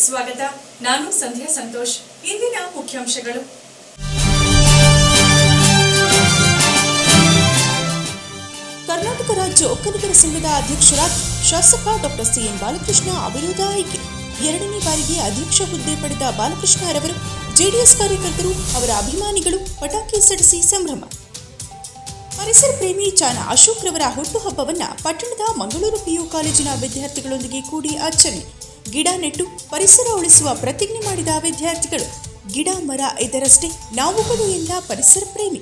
ಸ್ವಾಗತ. ನಾನು ಸಂಧ್ಯಾ ಸಂತೋಷ್. ಇಂದಿನ ಮುಖ್ಯಾಂಶಗಳು. ಕರ್ನಾಟಕ ರಾಜ್ಯ ಒಕ್ಕಲಿಗರ ಸಂಘದ ಅಧ್ಯಕ್ಷರಾದ ಶಾಸಕ ಡಾಕ್ಟರ್ ಸಿಎನ್ ಬಾಲಕೃಷ್ಣ ಅವಿರೋಧ ಆಯ್ಕೆ. ಎರಡನೇ ಬಾರಿಗೆ ಅಧ್ಯಕ್ಷ ಹುದ್ದೆ ಪಡೆದ ಬಾಲಕೃಷ್ಣರವರು ಜೆಡಿಎಸ್ ಕಾರ್ಯಕರ್ತರು ಅವರ ಅಭಿಮಾನಿಗಳು ಪಟಾಕಿ ಸಡಿಸಿ ಸಂಭ್ರಮ. ಪರಿಸರ ಪ್ರೇಮಿ ಚಾನ ಅಶೋಕ್ ರವರ ಹುಟ್ಟುಹಬ್ಬವನ್ನು ಪಟ್ಟಣದ ಮಂಗಳೂರು ಪಿಯು ಕಾಲೇಜಿನ ವಿದ್ಯಾರ್ಥಿಗಳೊಂದಿಗೆ ಕೂಡಿ ಆಚರಣೆ. ಗಿಡ ನೆಟ್ಟು ಪರಿಸರ ಉಳಿಸುವ ಪ್ರತಿಜ್ಞೆ ಮಾಡಿದ ವಿದ್ಯಾರ್ಥಿಗಳು, ಗಿಡ ಮರ ಇದರಷ್ಟೇ ನಾವುಗಳು ಎಲ್ಲ ಪರಿಸರ ಪ್ರೇಮಿ.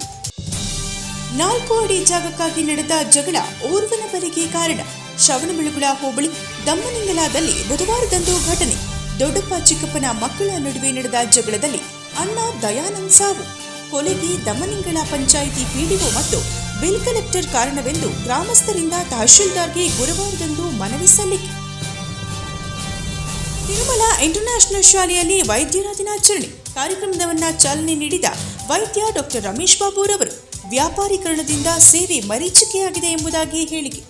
ನಾಲ್ಕು ಅಡಿ ಜಾಗಕ್ಕಾಗಿ ನಡೆದ ಜಗಳ ಓರ್ವನ ಬಲಿಗೆ ಕಾರಣ ಶ್ರವಣಬೆಳಗುಳ ಹೋಬಳಿ ದಮ್ಮನಿಂಗಲಾದಲ್ಲಿ ಬುಧವಾರದಂದು ಘಟನೆ. ದೊಡ್ಡಪ್ಪ ಚಿಕ್ಕಪ್ಪನ ಮಕ್ಕಳ ನಡುವೆ ನಡೆದ ಜಗಳದಲ್ಲಿ ಅಣ್ಣ ದಯಾನಂದ್ ಸಾವು. ಕೊಲೆಗೆ ದಮ್ಮನಿಂಗಳ ಪಂಚಾಯಿತಿ ಪಿಡಿಒ ಮತ್ತು ಬಿಲ್ ಕಲೆಕ್ಟರ್ ಕಾರಣವೆಂದು ಗ್ರಾಮಸ್ಥರಿಂದ ತಹಶೀಲ್ದಾರ್ಗೆ ಗುರುವಾರದಂದು ಮನವಿ ಸಲ್ಲಿಕೆ. ತಿರುಮಲ ಇಂಟರ್ನ್ಯಾಷನಲ್ ಶಾಲೆಯಲ್ಲಿ ವೈದ್ಯರ ದಿನಾಚರಣೆ. ಕಾರ್ಯಕ್ರಮವನ್ನ ಚಾಲನೆ ನೀಡಿದ ವೈದ್ಯ ಡಾಕ್ಟರ್ ರಮೇಶ್ ಬಾಬುರವರು ವ್ಯಾಪಾರೀಕರಣದಿಂದ ಸೇವೆ ಮರೀಚಿಕೆಯಾಗಿದೆ ಎಂಬುದಾಗಿ ಹೇಳಿಕೆ.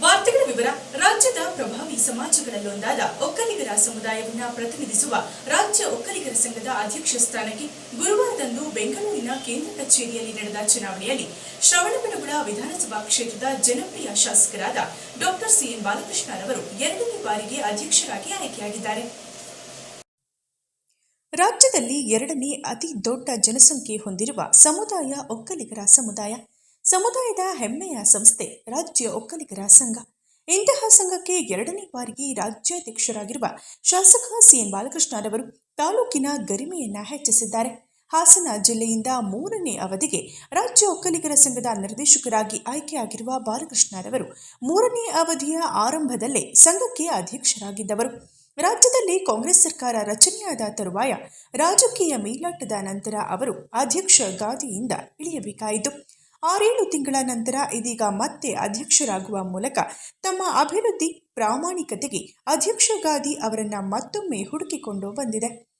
ವಾರ್ತೆಗಳ ವಿವರ ರಾಜ್ಯದ ಪ್ರಭಾವಿ ಸಮಾಜಗಳಲ್ಲೊಂದಾದ ಒಕ್ಕಲಿಗರ ಸಮುದಾಯವನ್ನ ಪ್ರತಿನಿಧಿಸುವ ರಾಜ್ಯ ಒಕ್ಕಲಿಗರ ಸಂಘದ ಅಧ್ಯಕ್ಷ ಸ್ಥಾನಕ್ಕೆ ಗುರುವಾರದಂದು ಬೆಂಗಳೂರಿನ ಕೇಂದ್ರ ಕಚೇರಿಯಲ್ಲಿ ನಡೆದ ಚುನಾವಣೆಯಲ್ಲಿ ಶ್ರವಣಬೆಳಗೊಳ ವಿಧಾನಸಭಾ ಕ್ಷೇತ್ರದ ಜನಪ್ರಿಯ ಶಾಸಕರಾದ ಡಾಕ್ಟರ್ ಸಿಎನ್ ಬಾಲಕೃಷ್ಣರವರು ಎರಡನೇ ಬಾರಿಗೆ ಅಧ್ಯಕ್ಷರಾಗಿ ಆಯ್ಕೆಯಾಗಿದ್ದಾರೆ. ರಾಜ್ಯದಲ್ಲಿ ಎರಡನೇ ಅತಿ ದೊಡ್ಡ ಜನಸಂಖ್ಯೆ ಹೊಂದಿರುವ ಸಮುದಾಯ ಒಕ್ಕಲಿಗರ ಸಮುದಾಯ, ಸಮುದಾಯದ ಹೆಮ್ಮೆಯ ಸಂಸ್ಥೆ ರಾಜ್ಯ ಒಕ್ಕಲಿಗರ ಸಂಘ. ಇಂತಹ ಸಂಘಕ್ಕೆ ಎರಡನೇ ಬಾರಿಗೆ ರಾಜ್ಯಾಧ್ಯಕ್ಷರಾಗಿರುವ ಶಾಸಕ ಸಿಎನ್ ಬಾಲಕೃಷ್ಣರವರು ತಾಲೂಕಿನ ಗರಿಮೆಯನ್ನ ಹೆಚ್ಚಿಸಿದ್ದಾರೆ. ಹಾಸನ ಜಿಲ್ಲೆಯಿಂದ ಮೂರನೇ ಅವಧಿಗೆ ರಾಜ್ಯ ಒಕ್ಕಲಿಗರ ಸಂಘದ ನಿರ್ದೇಶಕರಾಗಿ ಆಯ್ಕೆಯಾಗಿರುವ ಬಾಲಕೃಷ್ಣರವರು ಮೂರನೇ ಅವಧಿಯ ಆರಂಭದಲ್ಲೇ ಸಂಘಕ್ಕೆ ಅಧ್ಯಕ್ಷರಾಗಿದ್ದವರು. ರಾಜ್ಯದಲ್ಲಿ ಕಾಂಗ್ರೆಸ್ ಸರ್ಕಾರ ರಚನೆಯಾದ ತರುವಾಯ ರಾಜಕೀಯ ಮೇಲಾಟದ ನಂತರ ಅವರು ಅಧ್ಯಕ್ಷ ಗಾದಿಯಿಂದ ಇಳಿಯಬೇಕಾಯಿತು. ಆರೇಳು ತಿಂಗಳ ನಂತರ ಇದೀಗ ಮತ್ತೆ ಅಧ್ಯಕ್ಷರಾಗುವ ಮೂಲಕ ತಮ್ಮ ಅಭಿವೃದ್ಧಿ ಪ್ರಾಮಾಣಿಕತೆಗೆ ಅಧ್ಯಕ್ಷ ಗಾದಿ ಅವರನ್ನ ಮತ್ತೊಮ್ಮೆ ಹುಡುಕಿಕೊಂಡು ಬಂದಿದೆ.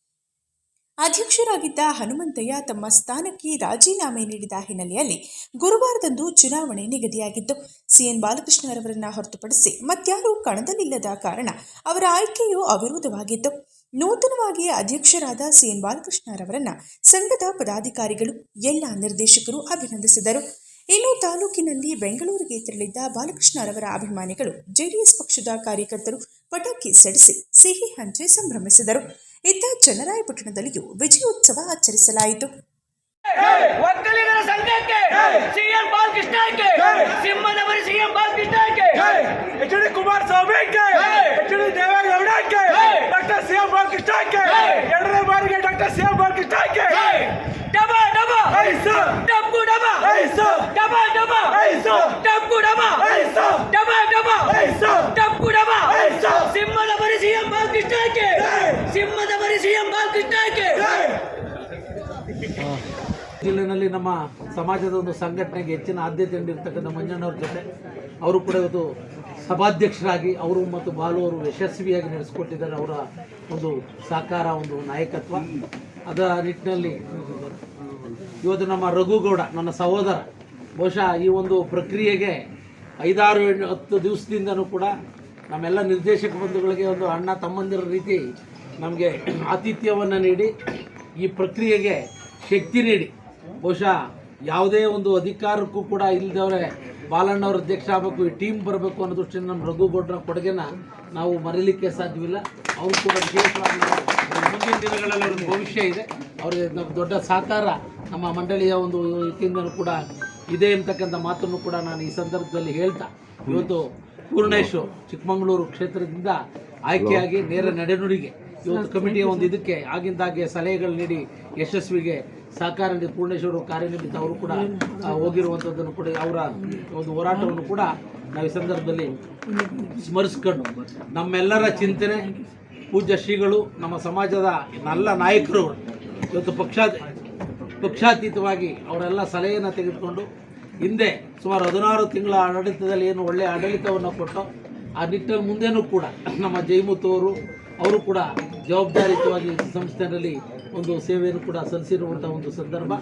ಅಧ್ಯಕ್ಷರಾಗಿದ್ದ ಹನುಮಂತಯ್ಯ ತಮ್ಮ ಸ್ಥಾನಕ್ಕೆ ರಾಜೀನಾಮೆ ನೀಡಿದ ಹಿನ್ನೆಲೆಯಲ್ಲಿ ಗುರುವಾರದಂದು ಚುನಾವಣೆ ನಿಗದಿಯಾಗಿತ್ತು. ಸಿಎನ್ ಬಾಲಕೃಷ್ಣರವರನ್ನ ಹೊರತುಪಡಿಸಿ ಮತ್ಯಾರೂ ಕಣದಲ್ಲಿಲ್ಲದ ಕಾರಣ ಅವರ ಆಯ್ಕೆಯು ಅವಿರೋಧವಾಗಿತ್ತು. ನೂತನವಾಗಿ ಅಧ್ಯಕ್ಷರಾದ ಸಿಎನ್ ಬಾಲಕೃಷ್ಣರವರನ್ನ ಸಂಘದ ಪದಾಧಿಕಾರಿಗಳು ಎಲ್ಲ ನಿರ್ದೇಶಕರು ಅಭಿನಂದಿಸಿದರು. ಇನ್ನು ತಾಲೂಕಿನಲ್ಲಿ ಬೆಂಗಳೂರಿಗೆ ತೆರಳಿದ್ದ ಬಾಲಕೃಷ್ಣರವರ ಅಭಿಮಾನಿಗಳು ಜೆಡಿಎಸ್ ಪಕ್ಷದ ಕಾರ್ಯಕರ್ತರು ಪಟಾಕಿ ಸಡಿಸಿ ಸಿಹಿ ಹಂಚಿ ಸಂಭ್ರಮಿಸಿದರು. ಇತ್ತ ಚನ್ನರಾಯಪಟ್ಟಣದಲ್ಲಿಯೂ ವಿಜಯೋತ್ಸವ ಆಚರಿಸಲಾಯಿತು. ಒಕ್ಕಲಿಗರ ಸಂಘಕ್ಕೆ ಸಿಎಂ ಬಾಲಕೃಷ್ಣಕ್ಕೆ ಸಿಂಹದವರಿ ಸಿಎಂ ಬಾಲಕೃಷ್ಣಕ್ಕೆ ಎಚ್ ಡಿ ಕುಮಾರಸ್ವಾಮಿಗೆ ಎಚ್ ಡಿ ದೇವೇಗೌಡಕ್ಕೆ ಡಾಕ್ಟರ್ ಸಿ ಎಂ ಬಾಲಕೃಷ್ಣಕ್ಕೆ ಎರಡನೇ ಬಾರಿಗೆ ಡಾಕ್ಟರ್ ಸಿ ಎಂ ಬಾಲಕೃಷ್ಣಕ್ಕೆ ಡಬ ಡಬ ಐಸ ಡಬ್ಬು ಡಬ ಐಸ ಡಬ ಡಬ ಐಸ ಡಬ್ಬು ಡಬ ಐಸ ಡಬ ಡಬ ಐಸ ಡಬ್ಬು ಡಬ ಐಸ ಸಿಂಹದವರಿ ಸಿಎಂ ಬಾಲಕೃಷ್ಣಕ್ಕೆ ಸಿಂಹದವರಿ ಸಿಎಂ ಬಾಲಕೃಷ್ಣಕ್ಕೆ ಜಿಲ್ಲೆನಲ್ಲಿ ನಮ್ಮ ಸಮಾಜದ ಒಂದು ಸಂಘಟನೆಗೆ ಹೆಚ್ಚಿನ ಆದ್ಯತೆ ನೀಡಿರ್ತಕ್ಕಂಥ ಮಂಜಣ್ಣವ್ರ ಜೊತೆ ಅವರು ಕೂಡ ಇವತ್ತು ಸಭಾಧ್ಯಕ್ಷರಾಗಿ ಅವರು ಮತ್ತು ಬಾಲು ಅವರು ಯಶಸ್ವಿಯಾಗಿ ನಡೆಸಿಕೊಟ್ಟಿದ್ದಾರೆ ಅವರ ಒಂದು ಸಾಕಾರ ಒಂದು ನಾಯಕತ್ವ. ಅದರ ನಿಟ್ಟಿನಲ್ಲಿ ಇವತ್ತು ನಮ್ಮ ರಘುಗೌಡ, ನನ್ನ ಸಹೋದರ, ಬಹುಶಃ ಈ ಒಂದು ಪ್ರಕ್ರಿಯೆಗೆ ಐದಾರು ಹತ್ತು ದಿವಸದಿಂದನೂ ಕೂಡ ನಮ್ಮೆಲ್ಲ ನಿರ್ದೇಶಕ ಬಂಧುಗಳಿಗೆ ಒಂದು ಅಣ್ಣ ತಮ್ಮಂದಿರ ರೀತಿ ನಮಗೆ ಆತಿಥ್ಯವನ್ನು ನೀಡಿ ಈ ಪ್ರಕ್ರಿಯೆಗೆ ಶಕ್ತಿ ನೀಡಿ ಬಹುಶಃ ಯಾವುದೇ ಒಂದು ಅಧಿಕಾರಕ್ಕೂ ಕೂಡ ಇಲ್ಲದವ್ರೆ ಬಾಲಣ್ಣವ್ರ ಅಧ್ಯಕ್ಷ ಆಗಬೇಕು, ಈ ಟೀಮ್ ಬರಬೇಕು ಅನ್ನೋ ದೃಷ್ಟಿಯಿಂದ ನಮ್ಮ ರಘುಗೌಡರ ಕೊಡುಗೆನ ನಾವು ಮರೀಲಿಕ್ಕೆ ಸಾಧ್ಯವಿಲ್ಲ. ಅವರು ಕೂಡ ವಿಶೇಷವಾಗಿ ಮುಂದಿನ ದಿನಗಳಲ್ಲಿ ಅವ್ರ ಭವಿಷ್ಯ ಇದೆ. ಅವರಿಗೆ ದೊಡ್ಡ ಸಹಕಾರ ನಮ್ಮ ಮಂಡಳಿಯ ಒಂದು ವತಿಯಿಂದನೂ ಕೂಡ ಇದೆ ಅಂತಕ್ಕಂಥ ಮಾತನ್ನು ಕೂಡ ನಾನು ಈ ಸಂದರ್ಭದಲ್ಲಿ ಹೇಳ್ತಾ, ಇವತ್ತು ಪೂರ್ಣೇಶು ಚಿಕ್ಕಮಗಳೂರು ಕ್ಷೇತ್ರದಿಂದ ಆಯ್ಕೆಯಾಗಿ ನೇರ ನಡೆನುಡಿಗೆ ಇವತ್ತು ಕಮಿಟಿಯ ಒಂದು ಇದಕ್ಕೆ ಆಗಿಂದಾಗೆ ಸಲಹೆಗಳು ನೀಡಿ ಯಶಸ್ವಿಗೆ ಸಹಕಾರ ಪೂರ್ಣೇಶ್ವರ ಕಾರ್ಯನಿಮಿತ್ತ ಅವರು ಕೂಡ ಹೋಗಿರುವಂಥದ್ದನ್ನು ಕೂಡ ಅವರ ಒಂದು ಹೋರಾಟವನ್ನು ಕೂಡ ನಾವು ಈ ಸಂದರ್ಭದಲ್ಲಿ ಸ್ಮರಿಸ್ಕೊಂಡು ನಮ್ಮೆಲ್ಲರ ಚಿಂತನೆ, ಪೂಜ್ಯ ಶ್ರೀಗಳು, ನಮ್ಮ ಸಮಾಜದ ಎಲ್ಲ ನಾಯಕರು ಇವತ್ತು ಪಕ್ಷಾ, ಪಕ್ಷಾತೀತವಾಗಿ ಅವರೆಲ್ಲ ಸಲಹೆಯನ್ನು ತೆಗೆದುಕೊಂಡು ಹಿಂದೆ ಸುಮಾರು ಹದಿನಾರು ತಿಂಗಳ ಆಡಳಿತದಲ್ಲಿ ಏನು ಒಳ್ಳೆಯ ಆಡಳಿತವನ್ನು ಕೊಟ್ಟು, ಆ ನಿಟ್ಟಿನಲ್ಲಿ ಮುಂದೆನೂ ಕೂಡ ನಮ್ಮ ಜೈಮುತ್ತವರು ಅವರು ಕೂಡ ಜವಾಬ್ದಾರಿಯುತವಾಗಿ ಸಂಸ್ಥೆಯಲ್ಲಿ ಒಂದು ಸೇವೆಯನ್ನು ಕೂಡ ಸಲ್ಲಿಸಿರುವಂಥ ಒಂದು ಸಂದರ್ಭ.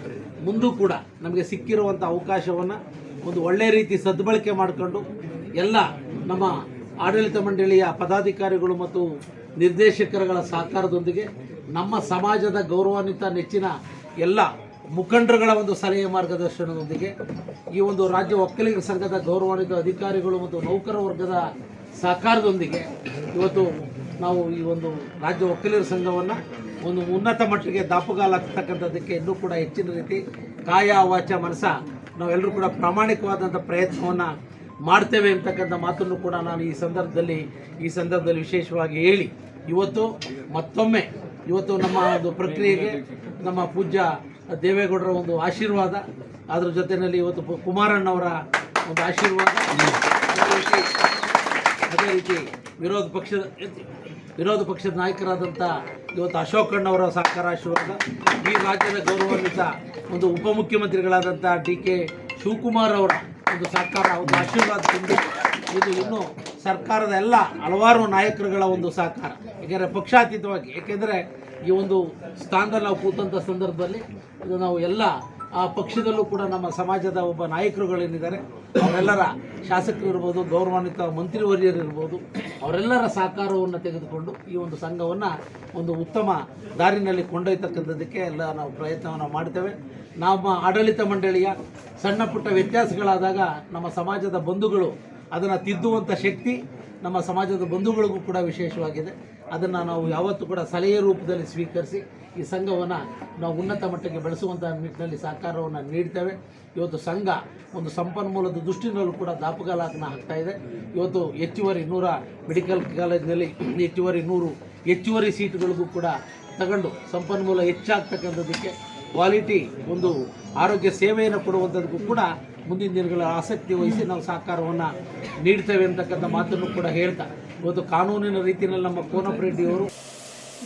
ಮುಂದೂ ಕೂಡ ನಮಗೆ ಸಿಕ್ಕಿರುವಂಥ ಅವಕಾಶವನ್ನು ಒಂದು ಒಳ್ಳೆಯ ರೀತಿ ಸದ್ಬಳಕೆ ಮಾಡಿಕೊಂಡು ಎಲ್ಲ ನಮ್ಮ ಆಡಳಿತ ಮಂಡಳಿಯ ಪದಾಧಿಕಾರಿಗಳು ಮತ್ತು ನಿರ್ದೇಶಕರುಗಳ ಸಹಕಾರದೊಂದಿಗೆ ನಮ್ಮ ಸಮಾಜದ ಗೌರವಾನ್ವಿತ ನೆಚ್ಚಿನ ಎಲ್ಲ ಮುಖಂಡರುಗಳ ಒಂದು ಸಲಹೆ ಮಾರ್ಗದರ್ಶನದೊಂದಿಗೆ ಈ ಒಂದು ರಾಜ್ಯ ಒಕ್ಕಲಿಗರ ಸಂಘದ ಗೌರವಾನ್ವಿತ ಅಧಿಕಾರಿಗಳು ಮತ್ತು ನೌಕರ ವರ್ಗದ ಸಹಕಾರದೊಂದಿಗೆ ಇವತ್ತು ನಾವು ಈ ಒಂದು ರಾಜ್ಯ ಒಕ್ಕಲಿಗರ ಸಂಘವನ್ನು ಒಂದು ಉನ್ನತ ಮಟ್ಟಿಗೆ ದಾಪುಗಾಲಾಗ್ತಕ್ಕಂಥದ್ದಕ್ಕೆ ಇನ್ನೂ ಕೂಡ ಹೆಚ್ಚಿನ ರೀತಿ ಕಾಯ ವಾಚ ಮನಸ ನಾವೆಲ್ಲರೂ ಕೂಡ ಪ್ರಾಮಾಣಿಕವಾದಂಥ ಪ್ರಯತ್ನವನ್ನು ಮಾಡ್ತೇವೆ ಅಂತಕ್ಕಂಥ ಮಾತನ್ನು ಕೂಡ ನಾನು ಈ ಸಂದರ್ಭದಲ್ಲಿ ಈ ಸಂದರ್ಭದಲ್ಲಿ ವಿಶೇಷವಾಗಿ ಹೇಳಿ. ಇವತ್ತು ಮತ್ತೊಮ್ಮೆ, ಇವತ್ತು ನಮ್ಮ ಒಂದು ಪ್ರಕ್ರಿಯೆಗೆ ನಮ್ಮ ಪೂಜ್ಯ ದೇವೇಗೌಡರ ಒಂದು ಆಶೀರ್ವಾದ, ಅದರ ಜೊತೆಯಲ್ಲಿ ಇವತ್ತು ಕುಮಾರಣ್ಣವರ ಒಂದು ಆಶೀರ್ವಾದ. ಅದೇ ರೀತಿ ವಿರೋಧ ಪಕ್ಷದ ವಿರೋಧ ಪಕ್ಷದ ನಾಯಕರಾದಂಥ ಇವತ್ತು ಅಶೋಕಣ್ಣವರ ಸಹಕಾರ ಆಶೀರ್ವಾದ, ಈ ರಾಜ್ಯದ ಗೌರವಾನ್ವಿತ ಒಂದು ಉಪಮುಖ್ಯಮಂತ್ರಿಗಳಾದಂಥ ಡಿ ಕೆ ಶಿವಕುಮಾರ್ ಅವರ ಒಂದು ಸಹಕಾರ, ಒಂದು ಆಶೀರ್ವಾದದಿಂದ ಇದು ಇನ್ನು ಸರ್ಕಾರದ ಎಲ್ಲ ಹಲವಾರು ನಾಯಕರುಗಳ ಒಂದು ಸಹಕಾರ. ಏಕೆಂದರೆ ಪಕ್ಷಾತೀತವಾಗಿ, ಏಕೆಂದರೆ ಈ ಒಂದು ಸ್ಥಾನದಲ್ಲಿ ನಾವು ಕೂತಂಥ ಸಂದರ್ಭದಲ್ಲಿ ಇದು ನಾವು ಎಲ್ಲ ಆ ಪಕ್ಷದಲ್ಲೂ ಕೂಡ ನಮ್ಮ ಸಮಾಜದ ಒಬ್ಬ ನಾಯಕರುಗಳೇನಿದ್ದಾರೆ, ಅವರೆಲ್ಲರ ಶಾಸಕರು ಇರ್ಬೋದು ಗೌರವಾನ್ವಿತ ಮಂತ್ರಿವರ್ಯರು ಇರ್ಬೋದು ಅವರೆಲ್ಲರ ಸಹಕಾರವನ್ನು ತೆಗೆದುಕೊಂಡು ಈ ಒಂದು ಸಂಘವನ್ನು ಒಂದು ಉತ್ತಮ ದಾರಿನಲ್ಲಿ ಕೊಂಡೊಯ್ತಕ್ಕಂಥದ್ದಕ್ಕೆ ಎಲ್ಲ ನಾವು ಪ್ರಯತ್ನವನ್ನು ಮಾಡ್ತೇವೆ. ನಮ್ಮ ಆಡಳಿತ ಮಂಡಳಿಯ ಸಣ್ಣ ಪುಟ್ಟ ವ್ಯತ್ಯಾಸಗಳಾದಾಗ ನಮ್ಮ ಸಮಾಜದ ಬಂಧುಗಳು ಅದನ್ನು ತಿದ್ದುವಂಥ ಶಕ್ತಿ ನಮ್ಮ ಸಮಾಜದ ಬಂಧುಗಳಿಗೂ ಕೂಡ ವಿಶೇಷವಾಗಿದೆ. ಅದನ್ನು ನಾವು ಯಾವತ್ತೂ ಕೂಡ ಸಲಹೆ ರೂಪದಲ್ಲಿ ಸ್ವೀಕರಿಸಿ ಈ ಸಂಘವನ್ನು ನಾವು ಉನ್ನತ ಮಟ್ಟಕ್ಕೆ ಬೆಳೆಸುವಂಥ ನಿಟ್ಟಿನಲ್ಲಿ ಸಹಕಾರವನ್ನು ನೀಡ್ತೇವೆ. ಇವತ್ತು ಸಂಘ ಒಂದು ಸಂಪನ್ಮೂಲದ ದೃಷ್ಟಿನಲ್ಲೂ ಕೂಡ ದಾಪುಗಾಲನ ಆಗ್ತಾ ಇದೆ. ಇವತ್ತು ಹೆಚ್ಚುವರಿ ನೂರ ಮೆಡಿಕಲ್ ಕಾಲೇಜಿನಲ್ಲಿ ಹೆಚ್ಚುವರಿ ನೂರು ಹೆಚ್ಚುವರಿ ಸೀಟುಗಳಿಗೂ ಕೂಡ ತಗೊಂಡು ಸಂಪನ್ಮೂಲ ಹೆಚ್ಚಾಗ್ತಕ್ಕಂಥದ್ದಕ್ಕೆ ಕ್ವಾಲಿಟಿ ಒಂದು ಆರೋಗ್ಯ ಸೇವೆಯನ್ನು ಕೊಡುವಂಥದ್ದಕ್ಕೂ ಕೂಡ ಮುಂದಿನ ದಿನಗಳ ಆಸಕ್ತಿ ವಹಿಸಿ ನಾವು ಸಹಕಾರವನ್ನು ನೀಡ್ತೇವೆ ಅಂತಕ್ಕಂಥ ಮಾತನ್ನು ಕೂಡ ಹೇಳ್ತಾ ಇವತ್ತು ಕಾನೂನಿನ ರೀತಿಯಲ್ಲಿ ನಮ್ಮ ಕೋನಪ್ರೆಡ್ಡಿಯವರು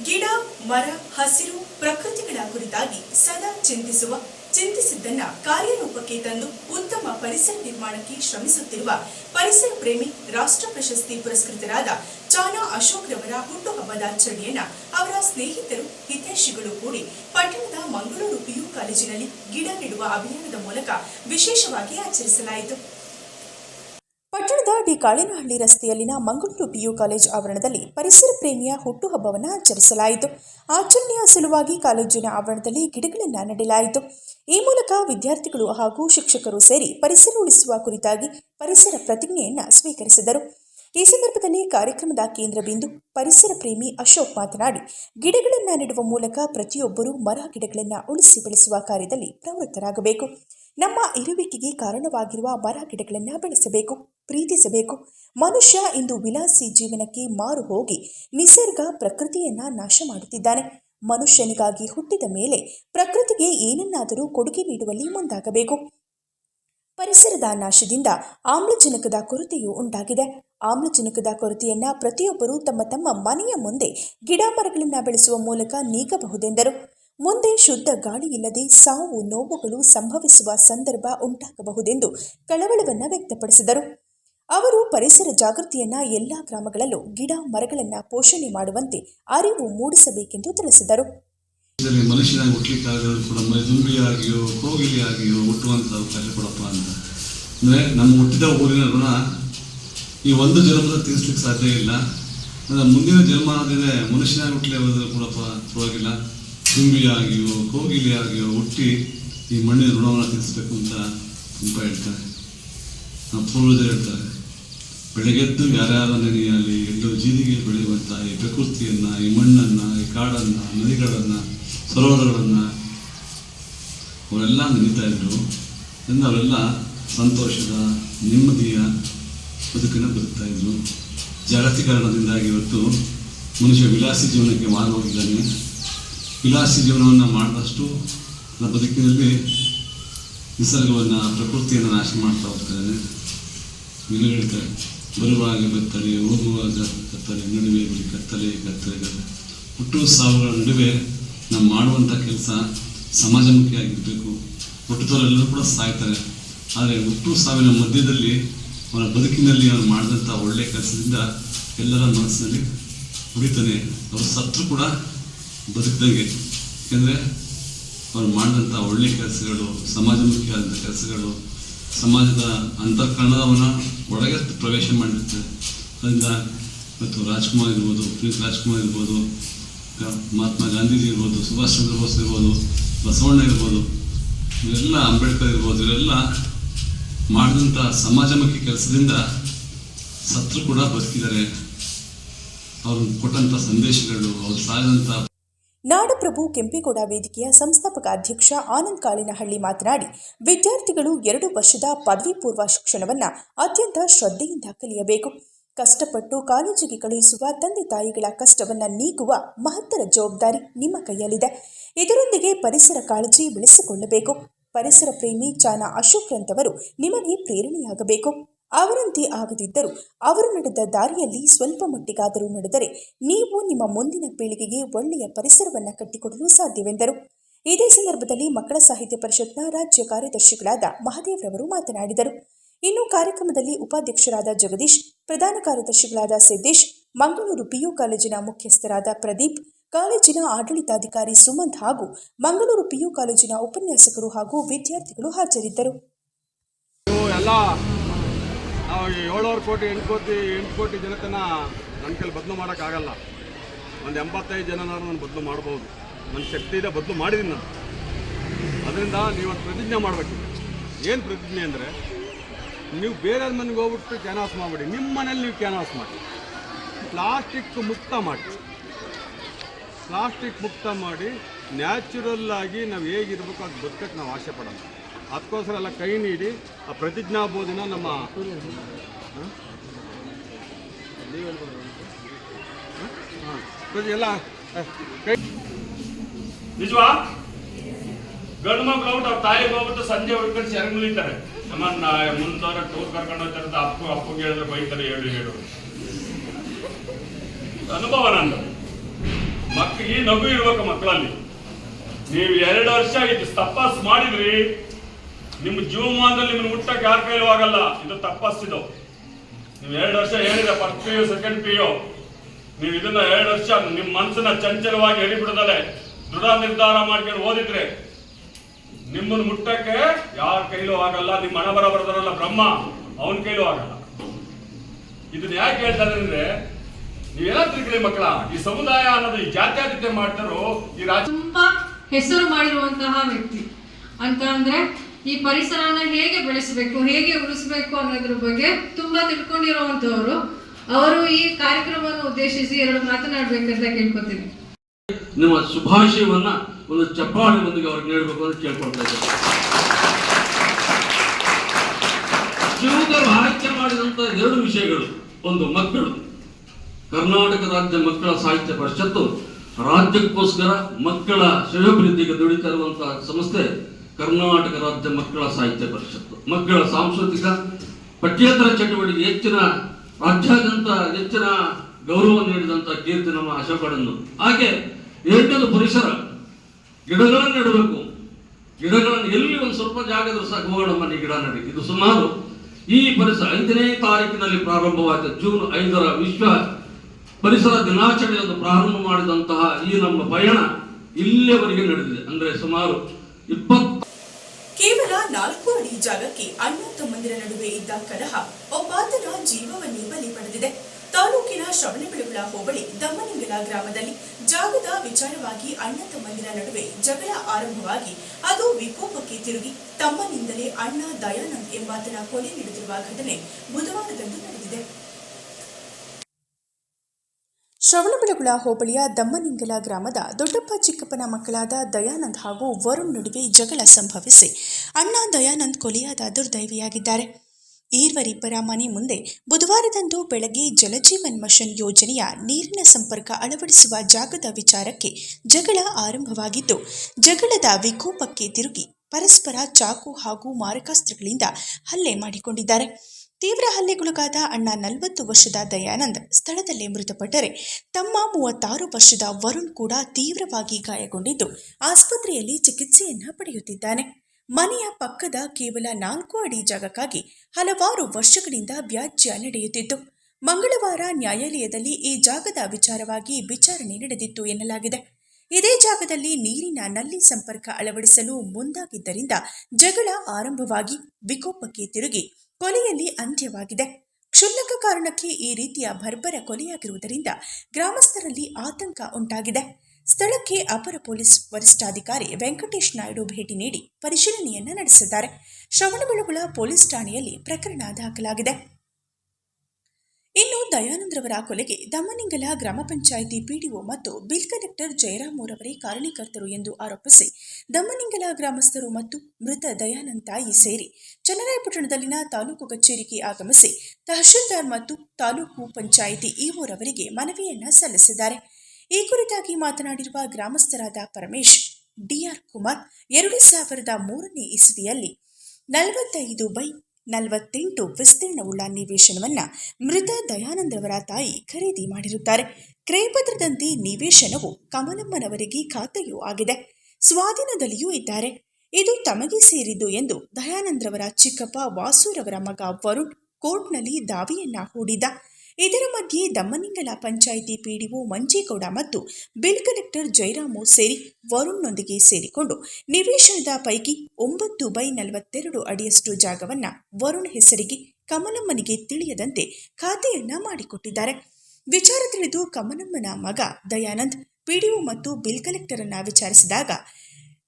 ಗಿಡ, ಮರ, ಹಸಿರು, ಪ್ರಕೃತಿಗಳ ಕುರಿತಾಗಿ ಸದಾ ಚಿಂತಿಸುವ ಚಿಂತಿಸಿದ್ದನ್ನ ಕಾರ್ಯರೂಪಕ್ಕೆ ತಂದು ಉತ್ತಮ ಪರಿಸರ ನಿರ್ಮಾಣಕ್ಕೆ ಶ್ರಮಿಸುತ್ತಿರುವ ಪರಿಸರ ಪ್ರೇಮಿ ರಾಷ್ಟ್ರ ಪ್ರಶಸ್ತಿ ಪುರಸ್ಕೃತರಾದ ಚಾನಾ ಅಶೋಕ್ ರವರ ಹುಟ್ಟುಹಬ್ಬದ ಆಚರಣೆಯನ್ನ ಅವರ ಸ್ನೇಹಿತರು, ಹಿತೈಷಿಗಳು ಕೂಡಿ ಪಟ್ಟಣದ ಮಂಗಳೂರು ಪಿಯು ಕಾಲೇಜಿನಲ್ಲಿ ಗಿಡ ನೆಡುವ ಅಭಿಯಾನದ ಮೂಲಕ ವಿಶೇಷವಾಗಿ ಆಚರಿಸಲಾಯಿತು. ಪಟ್ಟಣದ ಡಿ ಕಾಳಿನಹಳ್ಳಿ ರಸ್ತೆಯಲ್ಲಿನ ಮಂಗಳೂರು ಪಿಯು ಕಾಲೇಜ್ ಆವರಣದಲ್ಲಿ ಪರಿಸರ ಪ್ರೇಮಿಯ ಹುಟ್ಟುಹಬ್ಬವನ್ನು ಆಚರಿಸಲಾಯಿತು. ಆಚರಣೆಯ ಸಲುವಾಗಿ ಕಾಲೇಜಿನ ಆವರಣದಲ್ಲಿ ಗಿಡಗಳನ್ನು ನೆಡಲಾಯಿತು. ಈ ಮೂಲಕ ವಿದ್ಯಾರ್ಥಿಗಳು ಹಾಗೂ ಶಿಕ್ಷಕರು ಸೇರಿ ಪರಿಸರ ಉಳಿಸುವ ಕುರಿತಾಗಿ ಪರಿಸರ ಪ್ರತಿಜ್ಞೆಯನ್ನು ಸ್ವೀಕರಿಸಿದರು. ಈ ಸಂದರ್ಭದಲ್ಲಿ ಕಾರ್ಯಕ್ರಮದ ಕೇಂದ್ರ ಬಿಂದು ಪರಿಸರ ಪ್ರೇಮಿ ಅಶೋಕ್ ಮಾತನಾಡಿ, ಗಿಡಗಳನ್ನು ನೆಡುವ ಮೂಲಕ ಪ್ರತಿಯೊಬ್ಬರೂ ಮರ ಗಿಡಗಳನ್ನು ಉಳಿಸಿ ಬೆಳೆಸುವ ಕಾರ್ಯದಲ್ಲಿ ಪ್ರವೃತ್ತರಾಗಬೇಕು. ನಮ್ಮ ಇರುವಿಕೆಗೆ ಕಾರಣವಾಗಿರುವ ಮರ ಗಿಡಗಳನ್ನು ಬೆಳೆಸಬೇಕು, ಪ್ರೀತಿಸಬೇಕು. ಮನುಷ್ಯ ಇಂದು ವಿಲಾಸಿ ಜೀವನಕ್ಕೆ ಮಾರು ಹೋಗಿ ನಿಸರ್ಗ ಪ್ರಕೃತಿಯನ್ನ ನಾಶ ಮಾಡುತ್ತಿದ್ದಾನೆ. ಮನುಷ್ಯನಿಗಾಗಿ ಹುಟ್ಟಿದ ಮೇಲೆ ಪ್ರಕೃತಿಗೆ ಏನನ್ನಾದರೂ ಕೊಡುಗೆ ನೀಡುವಲ್ಲಿ ಮುಂದಾಗಬೇಕು. ಪರಿಸರದ ನಾಶದಿಂದ ಆಮ್ಲಜನಕದ ಕೊರತೆಯೂ ಉಂಟಾಗಿದೆ. ಆಮ್ಲಜನಕದ ಕೊರತೆಯನ್ನ ಪ್ರತಿಯೊಬ್ಬರೂ ತಮ್ಮ ತಮ್ಮ ಮನೆಯ ಮುಂದೆ ಗಿಡ ಮರಗಳನ್ನ ಬೆಳೆಸುವ ಮೂಲಕ ನೀಗಬಹುದೆಂದರು. ಮುಂದೆ ಶುದ್ಧ ಗಾಳಿ ಇಲ್ಲದೆ ಸಾವು ನೋವುಗಳು ಸಂಭವಿಸುವ ಸಂದರ್ಭ ಉಂಟಾಗಬಹುದೆಂದು ಕಳವಳವನ್ನು ವ್ಯಕ್ತಪಡಿಸಿದರು. ಅವರು ಪರಿಸರ ಜಾಗೃತಿಯನ್ನ ಎಲ್ಲಾ ಗ್ರಾಮಗಳಲ್ಲೂ ಗಿಡ ಮರಗಳನ್ನ ಪೋಷಣೆ ಮಾಡುವಂತೆ ಅರಿವು ಮೂಡಿಸಬೇಕೆಂದು ತಿಳಿಸಿದರು. ಮನುಷ್ಯನಾಗಿ ಹುಟ್ಟಲಿಕ್ಕಾಗದವರು ಕೂಡ ಮೈದುಂಬಿಯಾಗಿಯೋ ಕೋಗಿಲಿಯಾಗಿಯೋ ಹುಟ್ಟುವಂಥ ಅವಕಾಶ ಕೊಡಪ್ಪ ಅಂತ. ಅಂದರೆ ನಮ್ಮ ಹುಟ್ಟಿದ ಊರಿನ ಋಣ ಈ ಒಂದು ಜನ್ಮದ ತೀರಿಸ್ಲಿಕ್ಕೆ ಸಾಧ್ಯ ಇಲ್ಲ. ಅಂದರೆ ಮುಂದಿನ ಜನ್ಮ ಮನುಷ್ಯನಾಗಿ ಹುಟ್ಟಲಿ ಹೋದರೂ ಕೂಡಪ್ಪ ಪರವಾಗಿಲ್ಲ. ತುಂಬಿಯಾಗಿಯೋ ಕೋಗಿಲಿಯಾಗಿಯೋ ಹುಟ್ಟಿ ಈ ಮಣ್ಣಿನ ಋಣವನ್ನು ತೀರಿಸಬೇಕು ಅಂತ ತುಂಬ ಹೇಳ್ತಾರೆ. ನಮ್ಮ ಪೂರ್ವಜರು ಹೇಳ್ತಾರೆ. ಬೆಳಗೆದ್ದು ಯಾರ್ಯಾರ ನೆನೆಯಲ್ಲಿ ಎಲ್ಲೋ ಜೀವಿಗೆ ಬೆಳೆಯುವಂಥ ಈ ಪ್ರಕೃತಿಯನ್ನು, ಈ ಮಣ್ಣನ್ನು, ಈ ಕಾಡನ್ನು, ನದಿಗಳನ್ನು, ಸರೋವರಗಳನ್ನು ಅವರೆಲ್ಲ ನೆನೀತಾ ಇದ್ರು. ಎಂದು ಅವರೆಲ್ಲ ಸಂತೋಷದ, ನೆಮ್ಮದಿಯ ಬದುಕನ್ನು ಬದುಕ್ತಾ ಇದ್ರು. ಜಾಗತೀಕರಣದಿಂದಾಗಿ ಇವತ್ತು ಮನುಷ್ಯ ವಿಲಾಸಿ ಜೀವನಕ್ಕೆ ಮಾರು ವಿಲಾಸಿ ಜೀವನವನ್ನು ಮಾಡಿದಷ್ಟು ನನ್ನ ಬದುಕಿನಲ್ಲಿ ನಿಸರ್ಗವನ್ನು, ಪ್ರಕೃತಿಯನ್ನು ನಾಶ ಮಾಡ್ತಾ ಹೋಗ್ತಾನೆ ಗಿಡಗಳಿದ್ದಾರೆ ಬರುವಾಗ ಬೆತ್ತಲೆ ಹೋಗುವಾಗ ಕತ್ತಲೆ, ನಡುವೆ ಬಿಡಿ ಕತ್ತಲೆ ಕತ್ತಲೆ ಹುಟ್ಟು ಸಾವುಗಳ ನಡುವೆ ನಾವು ಮಾಡುವಂಥ ಕೆಲಸ ಸಮಾಜಮುಖಿಯಾಗಿರಬೇಕು ಹುಟ್ಟುತ್ತವರೆಲ್ಲರೂ ಕೂಡ ಸಾಯ್ತಾರೆ. ಆದರೆ ಹುಟ್ಟು ಸಾವಿನ ಮಧ್ಯದಲ್ಲಿ ಅವರ ಬದುಕಿನಲ್ಲಿ ಅವರು ಮಾಡಿದಂಥ ಒಳ್ಳೆಯ ಕೆಲಸದಿಂದ ಎಲ್ಲರ ಮನಸ್ಸಿನಲ್ಲಿ ಉಳಿತಾನೆ ಅವರು ಸತ್ರು ಕೂಡ ಬದುಕಿದಂಗೆ. ಯಾಕೆಂದರೆ ಅವ್ರು ಮಾಡಿದಂಥ ಒಳ್ಳೆಯ ಕೆಲಸಗಳು ಸಮಾಜಮುಖಿಯಾದಂಥ ಕೆಲಸಗಳು ಸಮಾಜದ ಅಂತಃಕರಣವನ್ನು ಒಳಗೆ ಪ್ರವೇಶ ಮಾಡಿರ್ತದೆ ಅದರಿಂದ ಇವತ್ತು ರಾಜ್ಕುಮಾರ್ ಇರ್ಬೋದು ಪ್ರೀತ್ ರಾಜ್ಕುಮಾರ್ ಇರ್ಬೋದು ಮಹಾತ್ಮ ಗಾಂಧೀಜಿ ಇರ್ಬೋದು, ಸುಭಾಷ್ ಚಂದ್ರ ಬೋಸ್ ಇರ್ಬೋದು, ಬಸವಣ್ಣ ಇರ್ಬೋದು, ಇವರೆಲ್ಲ ಅಂಬೇಡ್ಕರ್ ಇರ್ಬೋದು, ಇವರೆಲ್ಲ ಮಾಡಿದಂಥ ಸಮಾಜಮುಖಿ ಕೆಲಸದಿಂದ ಸತ್ರು ಕೂಡ ಬದುಕಿದ್ದಾರೆ. ಅವ್ರು ಕೊಟ್ಟಂಥ ಸಂದೇಶಗಳು, ಅವ್ರು ಸಾರಿದಂಥ ನಾಡಪ್ರಭು ಕೆಂಪೇಗೌಡ ವೇದಿಕೆಯ ಸಂಸ್ಥಾಪಕ ಅಧ್ಯಕ್ಷ ಆನಂದ್ ಕಾಳಿನಹಳ್ಳಿ ಮಾತನಾಡಿ, ವಿದ್ಯಾರ್ಥಿಗಳು ಎರಡು ವರ್ಷದ ಪದವಿ ಪೂರ್ವ ಶಿಕ್ಷಣವನ್ನು ಅತ್ಯಂತ ಶ್ರದ್ಧೆಯಿಂದ ಕಲಿಯಬೇಕು. ಕಷ್ಟಪಟ್ಟು ಕಾಲೇಜಿಗೆ ಕಳುಹಿಸುವ ತಂದೆ ತಾಯಿಗಳ ಕಷ್ಟವನ್ನು ನೀಗುವ ಮಹತ್ತರ ಜವಾಬ್ದಾರಿ ನಿಮ್ಮ ಕೈಯಲ್ಲಿದೆ. ಇದರೊಂದಿಗೆ ಪರಿಸರ ಕಾಳಜಿ ಬೆಳೆಸಿಕೊಳ್ಳಬೇಕು. ಪರಿಸರ ಪ್ರೇಮಿ ಚಾನಾ ಅಶೋಕ್ರಂತವರು ನಿಮಗೆ ಪ್ರೇರಣೆಯಾಗಬೇಕು. ಅವರಂತೆ ಆಗದಿದ್ದರೂ ಅವರು ನಡೆದ ದಾರಿಯಲ್ಲಿ ಸ್ವಲ್ಪ ಮಟ್ಟಿಗಾದರೂ ನಡೆದರೆ ನೀವು ನಿಮ್ಮ ಮುಂದಿನ ಪೀಳಿಗೆಗೆ ಒಳ್ಳೆಯ ಪರಿಸರವನ್ನು ಕಟ್ಟಿಕೊಡಲು ಸಾಧ್ಯವೆಂದರು. ಇದೇ ಸಂದರ್ಭದಲ್ಲಿ ಮಕ್ಕಳ ಸಾಹಿತ್ಯ ಪರಿಷತ್ನ ರಾಜ್ಯ ಕಾರ್ಯದರ್ಶಿಗಳಾದ ಮಹದೇವ್ರವರು ಮಾತನಾಡಿದರು. ಇನ್ನು ಕಾರ್ಯಕ್ರಮದಲ್ಲಿ ಉಪಾಧ್ಯಕ್ಷರಾದ ಜಗದೀಶ್, ಪ್ರಧಾನ ಕಾರ್ಯದರ್ಶಿಗಳಾದ ಸಿದ್ದೇಶ್, ಮಂಗಳೂರು ಪಿಯು ಕಾಲೇಜಿನ ಮುಖ್ಯಸ್ಥರಾದ ಪ್ರದೀಪ್, ಕಾಲೇಜಿನ ಆಡಳಿತಾಧಿಕಾರಿ ಸುಮಂತ್ ಹಾಗೂ ಮಂಗಳೂರು ಪಿಯು ಕಾಲೇಜಿನ ಉಪನ್ಯಾಸಕರು ಹಾಗೂ ವಿದ್ಯಾರ್ಥಿಗಳು ಹಾಜರಿದ್ದರು. ನೀವು ಏಳುವರೆ ಕೋಟಿ, ಎಂಟು ಕೋಟಿ ಎಂಟು ಕೋಟಿ ಜನತನ ನನ್ನ ಕೈಲಿ ಬದಲು ಮಾಡೋಕ್ಕಾಗಲ್ಲ. ಒಂದು ಎಂಬತ್ತೈದು ಜನನಾದ್ರು ನಾನು ಬದಲು ಮಾಡ್ಬೋದು. ನನ್ನ ಶಕ್ತಿ ಇದೆ, ಬದಲು ಮಾಡಿದ್ದೀನಿ ನಾನು. ಅದರಿಂದ ನೀವು ಪ್ರತಿಜ್ಞೆ ಮಾಡಬೇಕು. ಏನು ಪ್ರತಿಜ್ಞೆ ಅಂದರೆ, ನೀವು ಬೇರೆ ಮನೆಗೆ ಹೋಗ್ಬಿಟ್ಟು ಕ್ಯಾನ್ವಾಸ್ ಮಾಡಿಬಿಡಿ. ನಿಮ್ಮ ಮನೇಲಿ ನೀವು ಕ್ಯಾನ್ವಾಸ್ ಮಾಡಿ. ಪ್ಲಾಸ್ಟಿಕ್ ಮುಕ್ತ ಮಾಡಿ. ಪ್ಲಾಸ್ಟಿಕ್ ಮುಕ್ತ ಮಾಡಿ, ನ್ಯಾಚುರಲ್ ಆಗಿ ನಾವು ಹೇಗಿರ್ಬೇಕು ಅದು ಬದುಕಕ್ಕೆ ನಾವು ಆಸೆ ಪಡೋಣ ಅದಕ್ಕೋಸ್ಕರ ಎಲ್ಲ ಕೈ ನೀಡಿ ಆ ಪ್ರತಿಜ್ಞಾ ಬೋಧನ ನಮ್ಮ ಎಲ್ಲ ನಿಜವಾ? ಗಂಡು ಮಕ್ಕಳು ಅವ್ರ ತಾಯಿಗೆ ಹೋಗ್ಬಿಟ್ಟು ಸಂಜೆ ಹೊಡ್ಕೊಂಡು ಸೆರಗುಳಿತಾರೆ ನಮ್ಮ ಮುಂದವ್ರ ಟೂರ್ ಕರ್ಕೊಂಡು ಹೋಗ್ತಾರೆ ಅಪ್ಪು ಅಪ್ಪು ಹೇಳಿದ್ರೆ ಬೈತಾರೆ, ಹೇಳು ಹೇಳು. ಅನುಭವ ನಂದು. ಮಕ್ಕಳಿಗೆ ನಗು ಇರ್ಬೇಕು ಮಕ್ಕಳಲ್ಲಿ. ನೀವು ಎರಡು ವರ್ಷ ಇದು ತಪಾಸ್ ಮಾಡಿದ್ರಿ ನಿಮ್ಮ ಜೀವಮಾನದಲ್ಲಿ ನಿಮ್ಮನ್ನ ಮುಟ್ಟಕ್ಕೆ ಯಾರ ಕೈಲೂ ಆಗಲ್ಲ. ಇದು ತಪಸ್ಸಿದು ನೀವು ಎರಡು ವರ್ಷ ಹೇಳಿದೆ first P U second P U ನೀವು ಇದನ್ನ ಎರಡು ವರ್ಷ ನಿಮ್ಮ ಮನಸ್ಸನ್ನ ಚಂಚಲವಾಗಿ ಎಡಿಬಿಡದಲೆ ದೃಢ ನಿರ್ಧಾರ ಮಾಡ್ಕೊಂಡು ಓದಿದ್ರೆ ನಿಮ್ಮನ್ನು ಮುಟ್ಟಕ್ಕೆ ಯಾರ ಕೈಲೂ ಆಗಲ್ಲ. ನಿಮ್ಮ ಹಣ ಬರ ಬರ್ತಾರಲ್ಲ ಬ್ರಹ್ಮ, ಅವನ ಕೈಲೂ ಆಗಲ್ಲ. ಇದನ್ನ ಯಾಕೆ ಹೇಳ್ತಾರೆ ಅಂದ್ರೆ ನೀವೇನ ತಿಳ್ಕೊಳ್ಳಿ ಮಕ್ಕಳ, ಈ ಸಮುದಾಯ ಅನ್ನೋದು ಈ ಜಾತ್ಯಾತೀತ ಮಾಡ್ತಾರೋ ಈ ರಾಜ ತುಂಬಾ ಹೆಸರು ಮಾಡಿರುವಂತಹ ವ್ಯಕ್ತಿ. ಅಂತ ಅಂದ್ರೆ ಈ ಪರಿಸರನ ಹೇಗೆ ಬೆಳೆಸಬೇಕು, ಹೇಗೆ ಉಳಿಸಬೇಕು ಅನ್ನೋದ್ರ ಬಗ್ಗೆ ತುಂಬಾ ತಿಳ್ಕೊಂಡಿರುವಂತವರು. ಅವರು ಈ ಕಾರ್ಯಕ್ರಮವನ್ನು ಉದ್ದೇಶಿಸಿ ಎರಡು ಮಾತನಾಡ್ಬೇಕಂತ ಕೇಳ್ಕೊತೀನಿ. ನಿಮ್ಮ ಶುಭಾಶಯವನ್ನ ಒಂದು ಚಪ್ಪಾಳೆಯೊಂದಿಗೆ ಅವ್ರಿಗೆ ನೀಡಬೇಕು ಅಂತ ಕೇಳ್ಕೊಳ್ತಾ ಇದ್ದಾರೆ ಆಯ್ಕೆ ಮಾಡಿದಂತ ಎರಡು ವಿಷಯಗಳು. ಒಂದು ಮಕ್ಕಳು. ಕರ್ನಾಟಕ ರಾಜ್ಯ ಮಕ್ಕಳ ಸಾಹಿತ್ಯ ಪರಿಷತ್ತು ರಾಜ್ಯಕ್ಕೋಸ್ಕರ ಮಕ್ಕಳ ಶ್ರೇಯೋಭಿವೃದ್ಧಿಗೆ ದುಡಿತಾ ಇರುವಂತಹ ಸಂಸ್ಥೆ ಕರ್ನಾಟಕ ರಾಜ್ಯ ಮಕ್ಕಳ ಸಾಹಿತ್ಯ ಪರಿಷತ್ತು. ಮಕ್ಕಳ ಸಾಂಸ್ಕೃತಿಕ ಪಠ್ಯೇತರ ಚಟುವಟಿಕೆ ಹೆಚ್ಚಿನ ರಾಜ್ಯಾದ್ಯಂತ ಹೆಚ್ಚಿನ ಗೌರವ ನೀಡಿದಂಥ ಕೀರ್ತಿ ನಮ್ಮ ಅಶೋಕಡನ್ನು ಹಾಗೆ ಏಕದ ಪರಿಸರ ಗಿಡಗಳನ್ನು ನೆಡಬೇಕು. ಗಿಡಗಳನ್ನು ಎಲ್ಲಿ ಒಂದು ಸ್ವಲ್ಪ ಜಾಗದ ಸಾಕು, ಹೋಗೋಣ ಗಿಡ ನಡಿ. ಇದು ಸುಮಾರು ಈ ಪರಿಸರ ಐದನೇ ತಾರೀಕಿನಲ್ಲಿ ಪ್ರಾರಂಭವಾದ ಜೂನ್ ಐದರ ವಿಶ್ವ ಪರಿಸರ ದಿನಾಚರಣೆಯನ್ನು ಪ್ರಾರಂಭ ಮಾಡಿದಂತಹ ಈ ನಮ್ಮ ಪಯಣ ಇಲ್ಲಿಯವರೆಗೆ ನಡೆದಿದೆ. ಅಂದರೆ ಸುಮಾರು ಇಪ್ಪತ್ತು ಕೇವಲ ನಾಲ್ಕು ಅಡಿ ಜಾಗಕ್ಕೆ ಅಣ್ಣ ತಮ್ಮಂದಿರ ನಡುವೆ ಇದ್ದ ಕಲಹ ಒಬ್ಬಾತನ ಜೀವವನ್ನೇ ಬಲಿ ಪಡೆದಿದೆ. ತಾಲೂಕಿನ ಶ್ರವಣಬೆಳಗುಳ ಹೋಬಳಿ ದಮ್ಮನಿಂಗಲ ಗ್ರಾಮದಲ್ಲಿ ಜಾಗದ ವಿಚಾರವಾಗಿ ಅಣ್ಣ ತಮ್ಮಂದಿರ ನಡುವೆ ಜಗಳ ಆರಂಭವಾಗಿ ಅದು ವಿಕೋಪಕ್ಕೆ ತಿರುಗಿ. ತಮ್ಮನಿಂದಲೇ ಅಣ್ಣ ದಯಾನಂದ್ ಎಂಬಾತನ ಕೊಲೆ ನೀಡುತ್ತಿರುವ ಘಟನೆ ಬುಧವಾರದಂದು ನಡೆದಿದೆ. ಶ್ರವಣಬೆಳಗೊಳ ಹೋಬಳಿಯ ದಮ್ಮನಿಂಗಲ ಗ್ರಾಮದ ದೊಡ್ಡಪ್ಪ ಚಿಕ್ಕಪ್ಪನ ಮಕ್ಕಳಾದ ದಯಾನಂದ್ ಹಾಗೂ ವರುಣ್ ನಡುವೆ ಜಗಳ ಸಂಭವಿಸಿ ಅಣ್ಣ ದಯಾನಂದ್ ಕೊಲೆಯಾದ ದುರ್ದೈವಿಯಾಗಿದ್ದಾರೆ. ಈರ್ವರಿಬ್ಬರ ಮನೆ ಮುಂದೆ ಬುಧವಾರದಂದು ಬೆಳಗ್ಗೆ ಜಲಜೀವನ್ ಮಿಷನ್ ಯೋಜನೆಯ ನೀರಿನ ಸಂಪರ್ಕ ಅಳವಡಿಸುವ ಜಾಗದ ವಿಚಾರಕ್ಕೆ ಜಗಳ ಆರಂಭವಾಗಿದ್ದು, ಜಗಳದ ವಿಕೋಪಕ್ಕೆ ತಿರುಗಿ ಪರಸ್ಪರ ಚಾಕು ಹಾಗೂ ಮಾರಕಾಸ್ತ್ರಗಳಿಂದ ಹಲ್ಲೆ ಮಾಡಿಕೊಂಡಿದ್ದಾರೆ. ತೀವ್ರ ಹಲ್ಲೆಗೊಳಗಾದ ಅಣ್ಣ ನಲವತ್ತು ವರ್ಷದ ದಯಾನಂದ್ ಸ್ಥಳದಲ್ಲೇ ಮೃತಪಟ್ಟರೆ. ತಮ್ಮ ಮೂವತ್ತಾರು ವರ್ಷದ ವರುಣ್ ಕೂಡ ತೀವ್ರವಾಗಿ ಗಾಯಗೊಂಡಿದ್ದು, ಆಸ್ಪತ್ರೆಯಲ್ಲಿ ಚಿಕಿತ್ಸೆಯನ್ನ ಪಡೆಯುತ್ತಿದ್ದಾನೆ. ಮನೆಯ ಪಕ್ಕದ ಕೇವಲ ನಾಲ್ಕು ಅಡಿ ಜಾಗಕ್ಕಾಗಿ ಹಲವಾರು ವರ್ಷಗಳಿಂದ ವ್ಯಾಜ್ಯ ನಡೆಯುತ್ತಿತ್ತು. ಮಂಗಳವಾರ ನ್ಯಾಯಾಲಯದಲ್ಲಿ ಈ ಜಾಗದ ವಿಚಾರವಾಗಿ ವಿಚಾರಣೆ ನಡೆದಿತ್ತು ಎನ್ನಲಾಗಿದೆ. ಇದೇ ಜಾಗದಲ್ಲಿ ನೀರಿನ ನಲ್ಲಿ ಸಂಪರ್ಕ ಅಳವಡಿಸಲು ಮುಂದಾಗಿದ್ದರಿಂದ ಜಗಳ ಆರಂಭವಾಗಿ ವಿಕೋಪಕ್ಕೆ ತಿರುಗಿ ಕೊಲೆಯಲ್ಲಿ ಅಂತ್ಯವಾಗಿದೆ. ಕ್ಷುಲ್ಲಕ ಕಾರಣಕ್ಕೆ ಈ ರೀತಿಯ ಬರ್ಬರ ಕೊಲೆಯಾಗಿರುವುದರಿಂದ ಗ್ರಾಮಸ್ಥರಲ್ಲಿ ಆತಂಕ ಉಂಟಾಗಿದೆ. ಸ್ಥಳಕ್ಕೆ ಅಪರ ಪೊಲೀಸ್ ವರಿಷ್ಠಾಧಿಕಾರಿ ವೆಂಕಟೇಶ್ ನಾಯ್ಡು ಭೇಟಿ ನೀಡಿ ಪರಿಶೀಲನೆಯನ್ನ ನಡೆಸಿದ್ದಾರೆ. ಶ್ರವಣಬೆಳಗುಳ ಪೊಲೀಸ್ ಠಾಣೆಯಲ್ಲಿ ಪ್ರಕರಣ ದಾಖಲಾಗಿದೆ. ಇನ್ನು ದಯಾನಂದ್ರವರ ಕೊಲೆಗೆ ದಮ್ಮನಿಂಗಲ ಗ್ರಾಮ ಪಂಚಾಯಿತಿ ಪಿಡಿಒ ಮತ್ತು ಬಿಲ್ ಕಲೆಕ್ಟರ್ ಜಯರಾಮ್ ಅವರೇ ಕಾರಣೀಕರ್ತರು ಎಂದು ಆರೋಪಿಸಿ ದಮ್ಮನಿಂಗಲ ಗ್ರಾಮಸ್ಥರು ಮತ್ತು ಮೃತ ದಯಾನಂದ್ ತಾಯಿ ಸೇರಿ ಚನ್ನರಾಯಪಟ್ಟಣದಲ್ಲಿನ ತಾಲೂಕು ಕಚೇರಿಗೆ ಆಗಮಿಸಿ ತಹಶೀಲ್ದಾರ್ ಮತ್ತು ತಾಲೂಕು ಪಂಚಾಯಿತಿ ಇಒರವರಿಗೆ ಮನವಿಯನ್ನ ಸಲ್ಲಿಸಿದ್ದಾರೆ. ಈ ಕುರಿತಾಗಿ ಮಾತನಾಡಿರುವ ಗ್ರಾಮಸ್ಥರಾದ ಪರಮೇಶ್, ಡಿಆರ್ ಕುಮಾರ್, ಎರಡು ಸಾವಿರದ ಮೂರನೇ ಇಸ್ವಿಯಲ್ಲಿ ನಲವತ್ತೈದು ಬೈ ನಲವತ್ತೆಂಟು ವಿಸ್ತೀರ್ಣವುಳ್ಳ ನಿವೇಶನವನ್ನ ಮೃತ ದಯಾನಂದರವರ ತಾಯಿ ಖರೀದಿ ಮಾಡಿರುತ್ತಾರೆ. ಕ್ರಯಪತ್ರದಂತೆ ನಿವೇಶನವು ಕಮಲಮ್ಮನವರಿಗೆ ಖಾತೆಯೂ ಆಗಿದೆ. ಸ್ವಾಧೀನದಲ್ಲಿಯೂ ಇದ್ದಾರೆ. ಇದು ತಮಗೆ ಸೇರಿದ್ದು ಎಂದು ದಯಾನಂದ್ರವರ ಚಿಕ್ಕಪ್ಪ ವಾಸುರವರ ಮಗ ವರುಣ್ ಕೋರ್ಟ್ನಲ್ಲಿ ದಾವಿಯನ್ನ ಹೂಡಿದ. ಇದರ ಮಧ್ಯೆ ದಮ್ಮನಿಂಗಲ ಪಂಚಾಯಿತಿ ಪಿಡಿಒ ಮಂಜೇಗೌಡ ಮತ್ತು ಬಿಲ್ ಕಲೆಕ್ಟರ್ ಜಯರಾಮು ಸೇರಿ ವರುಣ್ನೊಂದಿಗೆ ಸೇರಿಕೊಂಡು ನಿವೇಶನದ ಪೈಕಿ ಒಂಬತ್ತು ಬೈ ನಲವತ್ತೆರಡು ಅಡಿಯಷ್ಟು ಜಾಗವನ್ನ ವರುಣ್ ಹೆಸರಿಗೆ ಕಮಲಮ್ಮನಿಗೆ ತಿಳಿಯದಂತೆ ಖಾತೆಯನ್ನ ಮಾಡಿಕೊಟ್ಟಿದ್ದಾರೆ. ವಿಚಾರ ತಿಳಿದು ಕಮಲಮ್ಮನ ಮಗ ದಯಾನಂದ್ ಪಿಡಿಒ ಮತ್ತು ಬಿಲ್ ಕಲೆಕ್ಟರ್ ಅನ್ನ ವಿಚಾರಿಸಿದಾಗ,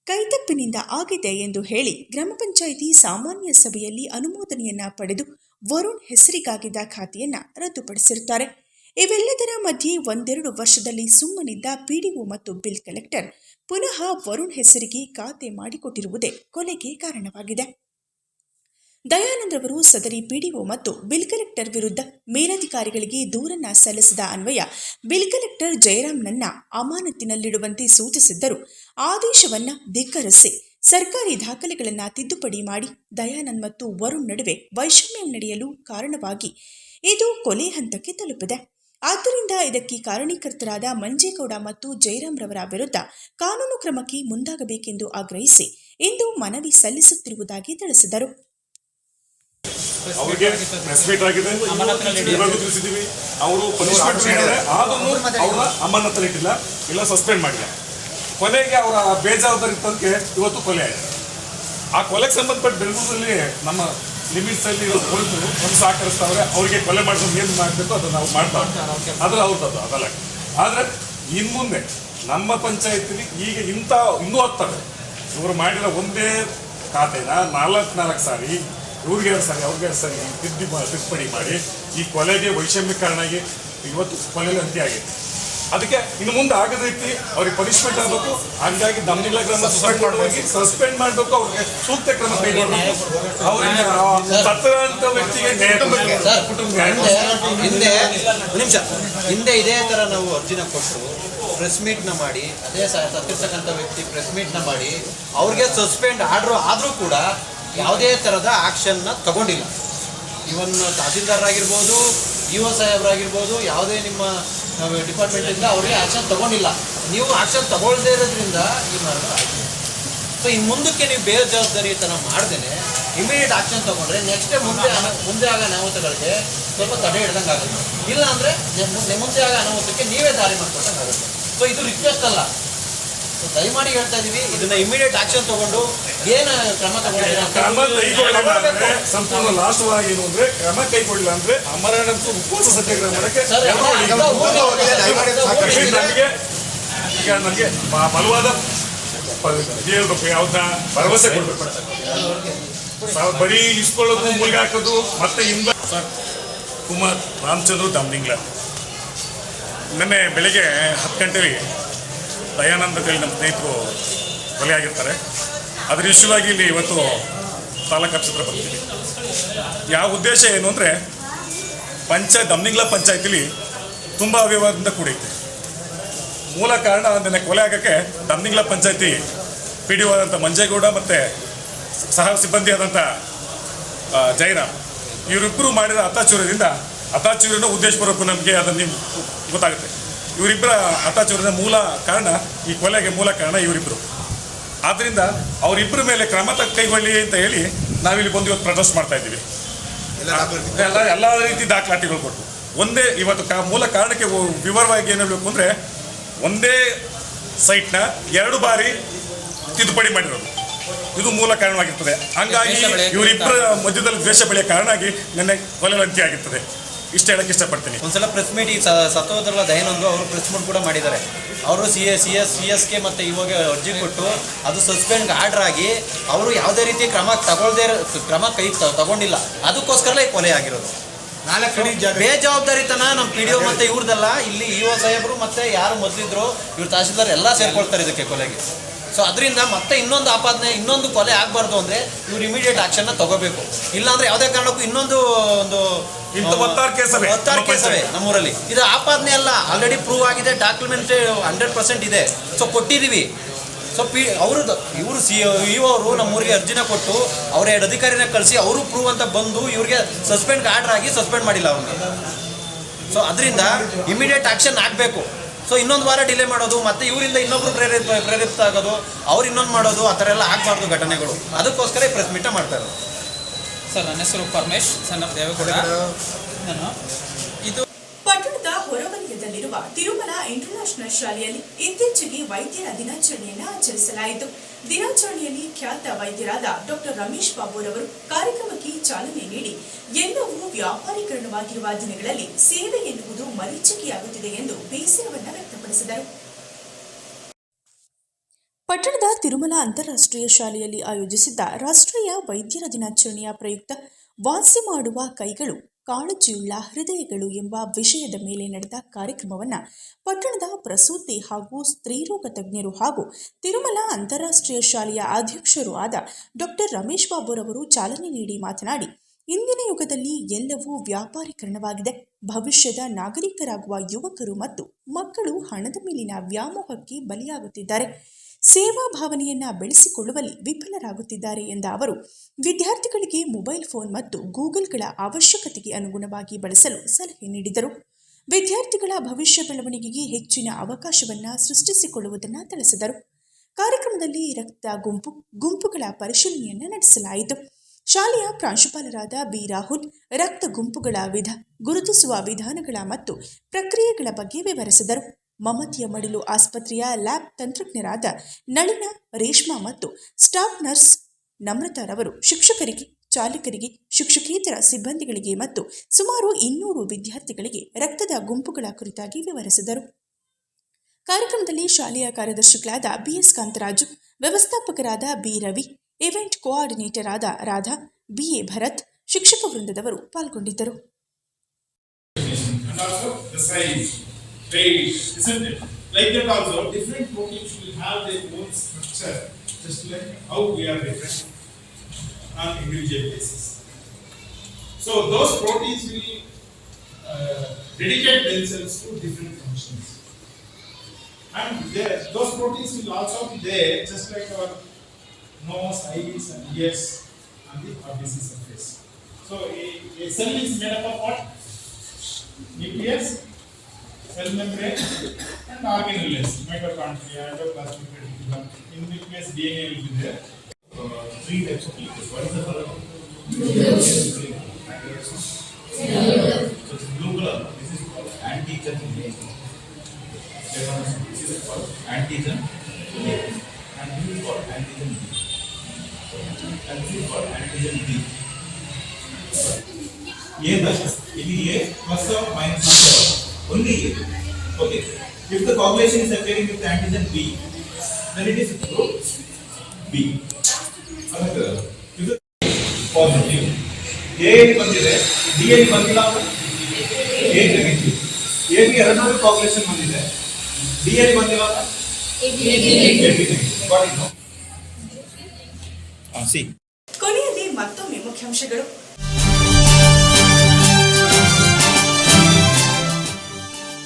ಕೈತಪ್ಪಿನಿಂದ ಆಗಿದೆ ಎಂದು ಹೇಳಿ ಗ್ರಾಮ ಪಂಚಾಯಿತಿ ಸಾಮಾನ್ಯ ಸಭೆಯಲ್ಲಿ ಅನುಮೋದನೆಯನ್ನ ಪಡೆದು ವರುಣ್ ಹೆಸರಿಗಾಗಿದ್ದ ಖಾತೆಯನ್ನ ರದ್ದುಪಡಿಸಿರುತ್ತಾರೆ. ಇವೆಲ್ಲದರ ಮಧ್ಯೆ ಒಂದೆರಡು ವರ್ಷದಲ್ಲಿ ಸುಮ್ಮನಿದ್ದ ಪಿಡಿಒ ಮತ್ತು ಬಿಲ್ ಕಲೆಕ್ಟರ್ ಪುನಃ ವರುಣ್ ಹೆಸರಿಗೆ ಖಾತೆ ಮಾಡಿಕೊಟ್ಟಿರುವುದೇ ಕೊಲೆಗೆ ಕಾರಣವಾಗಿದೆ. ದಯಾನಂದ್ ಅವರು ಸದರಿ ಪಿಡಿಒ ಮತ್ತು ಬಿಲ್ ಕಲೆಕ್ಟರ್ ವಿರುದ್ಧ ಮೇಲಧಿಕಾರಿಗಳಿಗೆ ದೂರನ್ನ ಸಲ್ಲಿಸಿದ ಅನ್ವಯ ಬಿಲ್ ಕಲೆಕ್ಟರ್ ಜಯರಾಮ್ನನ್ನ ಅಮಾನತಿನಲ್ಲಿಡುವಂತೆ ಸೂಚಿಸಿದ್ದರು. ಆದೇಶವನ್ನ ಧಿಕ್ಕರಿಸಿ ಸರ್ಕಾರಿ ದಾಖಲೆಗಳನ್ನು ತಿದ್ದುಪಡಿ ಮಾಡಿ ದಯಾನಂದ್ ಮತ್ತು ವರುಣ್ ನಡುವೆ ವೈಷಮ್ಯ ನಡೆಯಲು ಕಾರಣವಾಗಿ ಇದು ಕೊಲೆ ಹಂತಕ್ಕೆ ತಲುಪಿದೆ. ಆದ್ದರಿಂದ ಇದಕ್ಕೆ ಕಾರಣೀಕರ್ತರಾದ ಮಂಜೇಗೌಡ ಮತ್ತು ಜಯರಾಮ್ ರವರ ವಿರುದ್ಧ ಕಾನೂನು ಕ್ರಮಕ್ಕೆ ಮುಂದಾಗಬೇಕೆಂದು ಆಗ್ರಹಿಸಿ ಇಂದು ಮನವಿ ಸಲ್ಲಿಸುತ್ತಿರುವುದಾಗಿ ತಿಳಿಸಿದರು. ಅವ್ರಿಗೆ ಪ್ರೆಸ್ ಮೀಟ್ ಆಗಿದೆ. ಇವಾಗೂ ತಿಳಿಸಿದ್ದೀವಿ. ಅವರು ಪನಿಷ್ಮೆಂಟ್ ಮಾಡಿದ್ರೆ ಅದನ್ನು ಅವ್ರನ್ನ ಅಮಾನತಲ್ಲಿ ಇಟ್ಟಿಲ್ಲ. ಇಲ್ಲ ಸಸ್ಪೆಂಡ್ ಮಾಡಿಲ್ಲ. ಕೊನೆಗೆ ಅವರ ಬೇಜವಾಬ್ದಾರಿ ತನಕ ಇವತ್ತು ಕೊಲೆ ಆಗಿದೆ ಆ ಕೊಲೆಗೆ ಸಂಬಂಧಪಟ್ಟ ಬೆಂಗಳೂರಲ್ಲಿ ನಮ್ಮ ಲಿಮಿಟ್ಸ್ ಅಲ್ಲಿ ಪೊಲೀಸರು ಒಂದು ಸಹಕರಿಸ್ತಾವ್ರೆ ಅವರಿಗೆ ಕೊಲೆ ಮಾಡಿದ್ರೆ ಏನು ಮಾಡಬೇಕು ಅದನ್ನ ನಾವು ಮಾಡ್ತಾವ್ರೆ ಅದ್ರ ಅವ್ರದ್ದು ಅದು ಅದಲ್ಲ. ಆದ್ರೆ ಇನ್ ಮುಂದೆ ನಮ್ಮ ಪಂಚಾಯತಿಲಿ ಈಗ ಇಂಥ ಇನ್ನೂ ಆಗ್ತವೆ. ಇವರು ಮಾಡಿರೋ ಒಂದೇ ಖಾತೆನ ನಾಲ್ಕು ನಾಲ್ಕು ಸಾರಿ ಇವ್ರಿಗೆ ಎರಡು ಸಾರಿ ಅವ್ರಿಗೆ ಎರಡು ಸಾರಿ ತಿದ್ದಿ ತಿದ್ದುಪಡಿ ಮಾಡಿ ಈ ಕೊಲೆಗೆ ವೈಷಮ್ಯ ಕಾರಣ ಆಗಿ ಇವತ್ತು ಕೊಲೆಯಲ್ಲಿ ಅಂತ್ಯ ಆಗಿದೆ. ಅದಕ್ಕೆ ಇನ್ನು ಮುಂದೆ ಆಗದ ರೀತಿ ಅವ್ರಿಗೆ ಪನಿಷ್ಮೆಂಟ್ ಆಗಬೇಕು. ಹಂಗಾಗಿ ದಮ್ಮಿಲ್ಲ ಕ್ರಮ ಸಸ್ಪೆಂಡ್ ಸಸ್ಪೆಂಡ್ ಮಾಡಬೇಕು. ಅವ್ರಿಗೆ ಸೂಕ್ತ ಕ್ರಮ ಕೈಗೊಳ್ಳಬೇಕು. ಅವ್ರಿಗೆ ಸತ್ತರಂತ ವ್ಯಕ್ತಿಗೆ. ಹಿಂದೆ ನಿಮಿಷ. ಹಿಂದೆ ಇದೇ ತರ ನಾವು ಅರ್ಜಿನ ಕೊಟ್ಟು ಪ್ರೆಸ್ ಮೀಟ್ನ ಮಾಡಿ ಅದೇ ತತ್ತಿರ್ತಕ್ಕಂಥ ಸತ್ತಿರ್ತಕ್ಕಂಥ ವ್ಯಕ್ತಿ ಪ್ರೆಸ್ ಮೀಟ್ನ ಮಾಡಿ ಅವ್ರಿಗೆ ಸಸ್ಪೆಂಡ್ ಆರ್ಡ್ರು ಆದರೂ ಕೂಡ ಯಾವುದೇ ತರದ ಆಕ್ಷನ್ನ ತಗೊಂಡಿಲ್ಲ. ಇವನ್ ತಹಸೀಲ್ದಾರ್ ಆಗಿರ್ಬೋದು ಇ ಒ ಸಾಹೇಬ್ರಾಗಿರ್ಬೋದು ಯಾವುದೇ ನಿಮ್ಮ ಡಿಪಾರ್ಟ್ಮೆಂಟ್ ಇಂದ ಅವ್ರಿಗೆ ಆಕ್ಷನ್ ತಗೊಂಡಿಲ್ಲ. ನೀವು ಆಕ್ಷನ್ ತಗೊಳ್ದೆ ಇರೋದ್ರಿಂದ ಈ ಮರಣ ಸೊ ಇನ್ನು ಮುಂದಕ್ಕೆ ನೀವು ಬೇಜವಾಬ್ದಾರಿತನ ಮಾಡ್ದೇನೆ ಇಮಿಡಿಯೇಟ್ ಆಕ್ಷನ್ ತಗೊಂಡ್ರೆ ನೆಕ್ಸ್ಟ್ ಮುಂದೆ ಅನ- ಮುಂದೆ ಆಗ ಅನಾಹುತಗಳಿಗೆ ಸ್ವಲ್ಪ ತಡೆ ಹಿಡ್ದಂಗೆ ಆಗುತ್ತೆ. ಇಲ್ಲ ಅಂದ್ರೆ ಮುಂದೆ ಮುಂದೆ ಆಗ ಅನಾಹುತಕ್ಕೆ ನೀವೇ ದಾರಿ ಮಾಡ್ಕೊಟ್ಟಂಗೆ ಆಗುತ್ತೆ. ಸೊ ಇದು ರಿಕ್ವೆಸ್ಟ್ ಅಲ್ಲ. ದಯಮಾಡಿ ಹೇಳ್ತಾ ಇದೀವಿ ಇದನ್ನ ಇಮಿಡಿಯೇಟ್ ಆಕ್ಷನ್ ತಗೊಂಡು ಏನು ಕ್ರಮ ತಗೊಂಡಿಲ್ಲ ಕ್ರಮ ಕೈಗೊಳ್ಳಲ್ಲ ಅಂದ್ರೆ ಸಂಪೂರ್ಣ ಲಾಸ್ವಾಗಿ ಏನು ಅಂದ್ರೆ ಕ್ರಮ ಕೈಗೊಳ್ಳಿಲ್ಲ ಅಂದ್ರೆ ಅಮರಣಂತೂ ಉಪವಾಸ ಸತ್ಯಾಗ್ರಹ ಮಾಡಕ್ಕೆ. ಈಗ ನಮಗೆ ಈಗ ನನಗೆ ಬಲವಾದ ಹೇಳ್ಬೇಕು ಯಾವ್ದ ಭರವಸೆ ಕೊಡ್ಬೇಕು. ಬರೀ ಇಸ್ಕೊಳ್ಳೋದು ಮುಳುಗಿ ಹಾಕೋದು ಮತ್ತೆ ಹಿಂದ ಕುಮಾರ್ ರಾಮಚಂದ್ರ ದಾಮ್ನಿಂಗ್ಲ ನಿನ್ನೆ ಬೆಳಿಗ್ಗೆ ಹತ್ತು ಗಂಟೆಗೆ ದಯಾನಂದ ಕೈ ನಮ್ಮ ಸ್ನೇಹಿತರು ಕೊಲೆಯಾಗಿರ್ತಾರೆ ಅದರ ವಿಷಯವಾಗಿ ಇಲ್ಲಿ ಇವತ್ತು ತಾಲೂಕು ಆಫೀಸ್ ಹತ್ರ ಬರ್ತೀವಿ. ಯಾವ ಉದ್ದೇಶ ಏನು ಅಂದರೆ ಪಂಚಾಯತ್ ದಮ್ನಿಂಗ್ಲ ಪಂಚಾಯತಿಲಿ ತುಂಬ ಅವ್ಯವಹಾರದಿಂದ ಕೂಡೈತೆ ಮೂಲ ಕಾರಣ ಅದನ್ನು ಕೊಲೆ ಆಗೋಕ್ಕೆ ದಮ್ನಿಂಗ್ಲ ಪಂಚಾಯತಿ ಪಿ ಡಿ ಒ ಆದಂಥ ಮಂಜೇಗೌಡ ಮತ್ತು ಸಹ ಸಿಬ್ಬಂದಿ ಆದಂಥ ಜೈರಾಮ್ ಇವರಿಬ್ಬರು ಮಾಡಿದ ಅತಾಚೂರ್ಯದಿಂದ ಅತಾಚೂರ್ಯನೂ ಉದ್ದೇಶಪೂರ್ವಕ ನಮಗೆ ಅದನ್ನು ಗೊತ್ತಾಗುತ್ತೆ. ಇವರಿಬ್ಬರ ಹತಾಚೂರ್ಯದ ಮೂಲ ಕಾರಣ ಈ ಕೊಲೆಗೆ ಮೂಲ ಕಾರಣ ಇವರಿಬ್ಬರು ಆದ್ದರಿಂದ ಅವರಿಬ್ಬರ ಮೇಲೆ ಕ್ರಮ ಕೈಗೊಳ್ಳಿ ಅಂತ ಹೇಳಿ ನಾವಿಲ್ಲಿ ಬಂದು ಇವತ್ತು ಪ್ರೊಟೆಸ್ಟ್ ಮಾಡ್ತಾ ಇದ್ದೀವಿ. ಎಲ್ಲ ಎಲ್ಲ ರೀತಿ ದಾಖಲಾತಿಗಳು ಕೊಟ್ಟು ಒಂದೇ ಇವತ್ತು ಕಾ ಮೂಲ ಕಾರಣಕ್ಕೆ ವಿವರವಾಗಿ ಏನು ಹೇಳಬೇಕು ಅಂದರೆ ಒಂದೇ ಸೈಟ್ನ ಎರಡು ಬಾರಿ ತಿದ್ದುಪಡಿ ಮಾಡಿರೋದು. ಇದು ಮೂಲ ಕಾರಣವಾಗಿರ್ತದೆ. ಹಂಗಾಗಿ ಇವರಿಬ್ಬರ ಮಧ್ಯದಲ್ಲಿ ದ್ವೇಷ ಬೆಳೆಯ ಕಾರಣ ಆಗಿ ನನ್ನ ಕೊಲೆವಂತಿ ಆಗಿರ್ತದೆ. ಇಷ್ಟ ಹೇಳಕ್ಕೆ ಇಷ್ಟಪಡ್ತೀನಿ. ಒಂದ್ಸಲ ಪ್ರೆಸ್ ಮೀಟ್ ಈ ಸತ್ತೋದ್ರಲ್ಲ ದಯನಂದು ಅವರು ಪ್ರೆಸ್ ಮೀಟ್ ಕೂಡ ಮಾಡಿದ್ದಾರೆ. ಅವರು C A C S C S K ಮತ್ತು ಇವಾಗ ಅರ್ಜಿ ಕೊಟ್ಟು ಅದು ಸಸ್ಪೆಂಡ್ ಆರ್ಡರ್ ಆಗಿ ಅವರು ಯಾವುದೇ ರೀತಿ ಕ್ರಮ ತಗೊಳ್ದೇ ಕ್ರಮ ಕೈ ತಗೊಂಡಿಲ್ಲ. ಅದಕ್ಕೋಸ್ಕರಲೇ ಈ ಕೊಲೆ ಆಗಿರೋದು. ಬೇಜವಾಬ್ದಾರಿತನ ನಮ್ಮ ಪಿ ಡಿ ಒ ಮತ್ತೆ ಇವ್ರದಲ್ಲ ಇಲ್ಲಿ ಇ ಒ ಸಾಹೇಬರು ಮತ್ತೆ ಯಾರು ಮೊದಲಿದ್ರು ಇವ್ರು ತಹಶೀಲ್ದಾರ್ ಎಲ್ಲ ಸೇರ್ಕೊಳ್ತಾರೆ ಇದಕ್ಕೆ ಕೊಲೆಗೆ. ಸೊ ಅದರಿಂದ ಮತ್ತೆ ಇನ್ನೊಂದು ಆಪಾದನೆ ಇನ್ನೊಂದು ಕೊಲೆ ಆಗಬಾರ್ದು ಅಂದ್ರೆ ಇವ್ರು ಇಮಿಡಿಯೇಟ್ ಆಕ್ಷನ್ ತಗೋಬೇಕು. ಇಲ್ಲಾಂದ್ರೆ ಯಾವುದೇ ಕಾರಣಕ್ಕೂ ಇನ್ನೊಂದು ಒಂದು ಇಂಥ ಒತ್ತಾರು ಕೇಸವೇ ಒತ್ತಾರು ನಮ್ಮ ಕೇಸವೇ ನಮ್ಮೂರಲ್ಲಿ. ಇದು ಆಪಾದನೆ ಅಲ್ಲ ಆಲ್ರೆಡಿ ಪ್ರೂವ್ ಆಗಿದೆ ಡಾಕ್ಯುಮೆಂಟ್ ಹಂಡ್ರೆಡ್ ಪರ್ಸೆಂಟ್ ಇದೆ. ಸೊ ಕೊಟ್ಟಿದ್ದೀವಿ. ಸೊ ಪಿ ಅವ್ರದ್ದು ಇವರು ಸಿ ಇವರು ಅವರು ನಮ್ಮೂರಿಗೆ ಅರ್ಜಿನ ಕೊಟ್ಟು ಅವ್ರ ಎರಡು ಅಧಿಕಾರಿನ ಕಳಿಸಿ ಅವರು ಪ್ರೂವ್ ಅಂತ ಬಂದು ಇವ್ರಿಗೆ ಸಸ್ಪೆಂಡ್ ಆರ್ಡರ್ ಆಗಿ ಸಸ್ಪೆಂಡ್ ಮಾಡಿಲ್ಲ ಅವ್ರಿಗೆ ಸೊ ಅದರಿಂದ ಇಮಿಡಿಯೇಟ್ ಆಕ್ಷನ್ ಆಗಬೇಕು. ಸೊ ಇನ್ನೊಂದು ವಾರ ಡಿಲೇ ಮಾಡೋದು ಮತ್ತೆ ಇವರಿಂದ ಇನ್ನೊಬ್ರು ಪ್ರೇರೇಪ ಪ್ರೇರಿತ ಆಗೋದು ಅವ್ರು ಇನ್ನೊಂದು ಮಾಡೋದು ಆ ಥರ ಎಲ್ಲ ಆಗಬಾರ್ದು ಘಟನೆಗಳು. ಅದಕ್ಕೋಸ್ಕರ ಈ ಪ್ರೆಸ್ ಮೀಟ ಮಾಡ್ತಾರೆ ಸರ್ ನನ್ನ ಹೆಸರು ಪರಮೇಶ್ ಸಣ್ಣ ದೇವೇಗೌಡ. ನಾನು ಇದು ಪಟ್ಟಣದ ಹೊರವಲಯದಲ್ಲಿರುವ ತಿರುಮಲ ಇಂಟರ್ನ್ಯಾಷನಲ್ ಶಾಲೆಯಲ್ಲಿ ಇತ್ತೀಚೆಗೆ ವೈದ್ಯರ ದಿನಾಚರಣೆಯನ್ನು ಆಚರಿಸಲಾಯಿತು. ದಿನಾಚರಣೆಯಲ್ಲಿ ಖ್ಯಾತ ವೈದ್ಯರಾದ ಡಾಕ್ಟರ್ ರಮೇಶ್ ಬಾಬುರವರು ಕಾರ್ಯಕ್ರಮಕ್ಕೆ ಚಾಲನೆ ನೀಡಿ ಎಲ್ಲವೂ ವ್ಯಾಪಾರೀಕರಣವಾಗಿರುವ ದಿನಗಳಲ್ಲಿ ಸೇವೆ ಎನ್ನುವುದು ಮರೀಚಿಕೆಯಾಗುತ್ತಿದೆ ಎಂದು ಬೇಸರವನ್ನು ವ್ಯಕ್ತಪಡಿಸಿದರು. ಪಟ್ಟಣದ ತಿರುಮಲ ಅಂತಾರಾಷ್ಟ್ರೀಯ ಶಾಲೆಯಲ್ಲಿ ಆಯೋಜಿಸಿದ್ದ ರಾಷ್ಟ್ರೀಯ ವೈದ್ಯರ ದಿನಾಚರಣೆಯ ಪ್ರಯುಕ್ತ ವಾಸಿ ಮಾಡುವ ಕೈಗಳು, ಕಾಳಜಿಯುಳ್ಳ ಹೃದಯಗಳು ಎಂಬ ವಿಷಯದ ಮೇಲೆ ನಡೆದ ಕಾರ್ಯಕ್ರಮವನ್ನು ಪಟ್ಟಣದ ಪ್ರಸೂತಿ ಹಾಗೂ ಸ್ತ್ರೀರೋಗ ತಜ್ಞರು ಹಾಗೂ ತಿರುಮಲ ಅಂತಾರಾಷ್ಟ್ರೀಯ ಶಾಲೆಯ ಅಧ್ಯಕ್ಷರೂ ಆದ ಡಾಕ್ಟರ್ ರಮೇಶ್ ಬಾಬುರವರು ಚಾಲನೆ ನೀಡಿ ಮಾತನಾಡಿ, ಇಂದಿನ ಯುಗದಲ್ಲಿ ಎಲ್ಲವೂ ವ್ಯಾಪಾರೀಕರಣವಾಗಿದೆ. ಭವಿಷ್ಯದ ನಾಗರಿಕರಾಗುವ ಯುವಕರು ಮತ್ತು ಮಕ್ಕಳು ಹಣದ ಮೇಲಿನ ವ್ಯಾಮೋಹಕ್ಕೆ ಬಲಿಯಾಗುತ್ತಿದ್ದಾರೆ. ಸೇವಾ ಭಾವನೆಯನ್ನ ಬೆಳೆಸಿಕೊಳ್ಳುವಲ್ಲಿ ವಿಫಲರಾಗುತ್ತಿದ್ದಾರೆ ಎಂದ ಅವರು, ವಿದ್ಯಾರ್ಥಿಗಳಿಗೆ ಮೊಬೈಲ್ ಫೋನ್ ಮತ್ತು ಗೂಗಲ್ಗಳ ಅವಶ್ಯಕತೆಗೆ ಅನುಗುಣವಾಗಿ ಬಳಸಲು ಸಲಹೆ ನೀಡಿದರು. ವಿದ್ಯಾರ್ಥಿಗಳ ಭವಿಷ್ಯ ಬೆಳವಣಿಗೆಗೆ ಹೆಚ್ಚಿನ ಅವಕಾಶವನ್ನ ಸೃಷ್ಟಿಸಿಕೊಳ್ಳುವುದನ್ನು ತಿಳಿಸಿದರು ಕಾರ್ಯಕ್ರಮದಲ್ಲಿ ರಕ್ತ ಗುಂಪು, ಗುಂಪುಗಳ ಪರಿಶೀಲನೆಯನ್ನು ನಡೆಸಲಾಯಿತು. ಶಾಲೆಯ ಪ್ರಾಂಶುಪಾಲರಾದ ಬಿ. ರಾಹುಲ್, ರಕ್ತ ಗುಂಪುಗಳ ವಿಧ, ಗುರುತಿಸುವ ವಿಧಾನಗಳ ಮತ್ತು ಪ್ರಕ್ರಿಯೆಗಳ ಬಗ್ಗೆ ವಿವರಿಸಿದರು. ಮಮತೆಯ ಮಡಿಲು ಆಸ್ಪತ್ರೆಯ ಲ್ಯಾಬ್ ತಂತ್ರಜ್ಞರಾದ ನಳಿನ, ರೇಷ್ಮಾ ಮತ್ತು ಸ್ಟಾಫ್ ನರ್ಸ್ ನಮ್ರತಾರವರು, ಶಿಕ್ಷಕರಿಗೆ, ಚಾಲಕರಿಗೆ, ಶಿಕ್ಷಕೇತರ ಸಿಬ್ಬಂದಿಗಳಿಗೆ ಮತ್ತು ಸುಮಾರು ಇನ್ನೂರು ವಿದ್ಯಾರ್ಥಿಗಳಿಗೆ ರಕ್ತದ ಗುಂಪುಗಳ ಕುರಿತಾಗಿ ವಿವರಿಸಿದರು. ಕಾರ್ಯಕ್ರಮದಲ್ಲಿ ಶಾಲೆಯ ಕಾರ್ಯದರ್ಶಿಗಳಾದ ಬಿಎಸ್ ಕಾಂತರಾಜು, ವ್ಯವಸ್ಥಾಪಕರಾದ ಬಿ ರವಿ, ಇವೆಂಟ್ ಕೋಆರ್ಡಿನೇಟರ್ ಆದ ರಾಧಾ, ಬಿಎ ಭರತ್, ಶಿಕ್ಷಕ ವೃಂದದವರು ಪಾಲ್ಗೊಂಡಿದ್ದರು. Isn't it? Like that also, different proteins will have their own structure, just like how we are different on individual basis. So those proteins will uh, dedicate themselves to different functions. And there, those proteins will also be there, just like our nose, eyes, and ears, and the RBC surface. So a, a cell is made up of what? nucleus, cell membrane and organelles, mitochondria, endoplasmic reticulum, in which case DNA will be there. Uh, three types of liquids. What is the color? So it's blue color. This is called antigen liquid. This is called antigen liquid. And this is called antigen B. And this is called antigen B. ये दस इन्हीं ये plus और minus Only A. Okay. If the coagulation is occurring with the antigen B, then it is group B. ಅರ್ಥಾಯ್ತಾ? If the positive. A ಯಲ್ಲಿ ಬಂದಿದೆ D ಯಲ್ಲಿ ಬಂದಿಲ್ಲ ಎ ನೆಗೆಟಿವ್ ಎ ಬಿ ಎರಡರಲ್ಲೂ coagulation ಬಂದಿದೆ ಡಿ ಯಲ್ಲಿ ಬಂದಿಲ್ಲ A B negative got it no C ಕೊನೆಯಲ್ಲಿ ಮತ್ತೊಮ್ಮೆ ಮುಖ್ಯಾಂಶಗಳು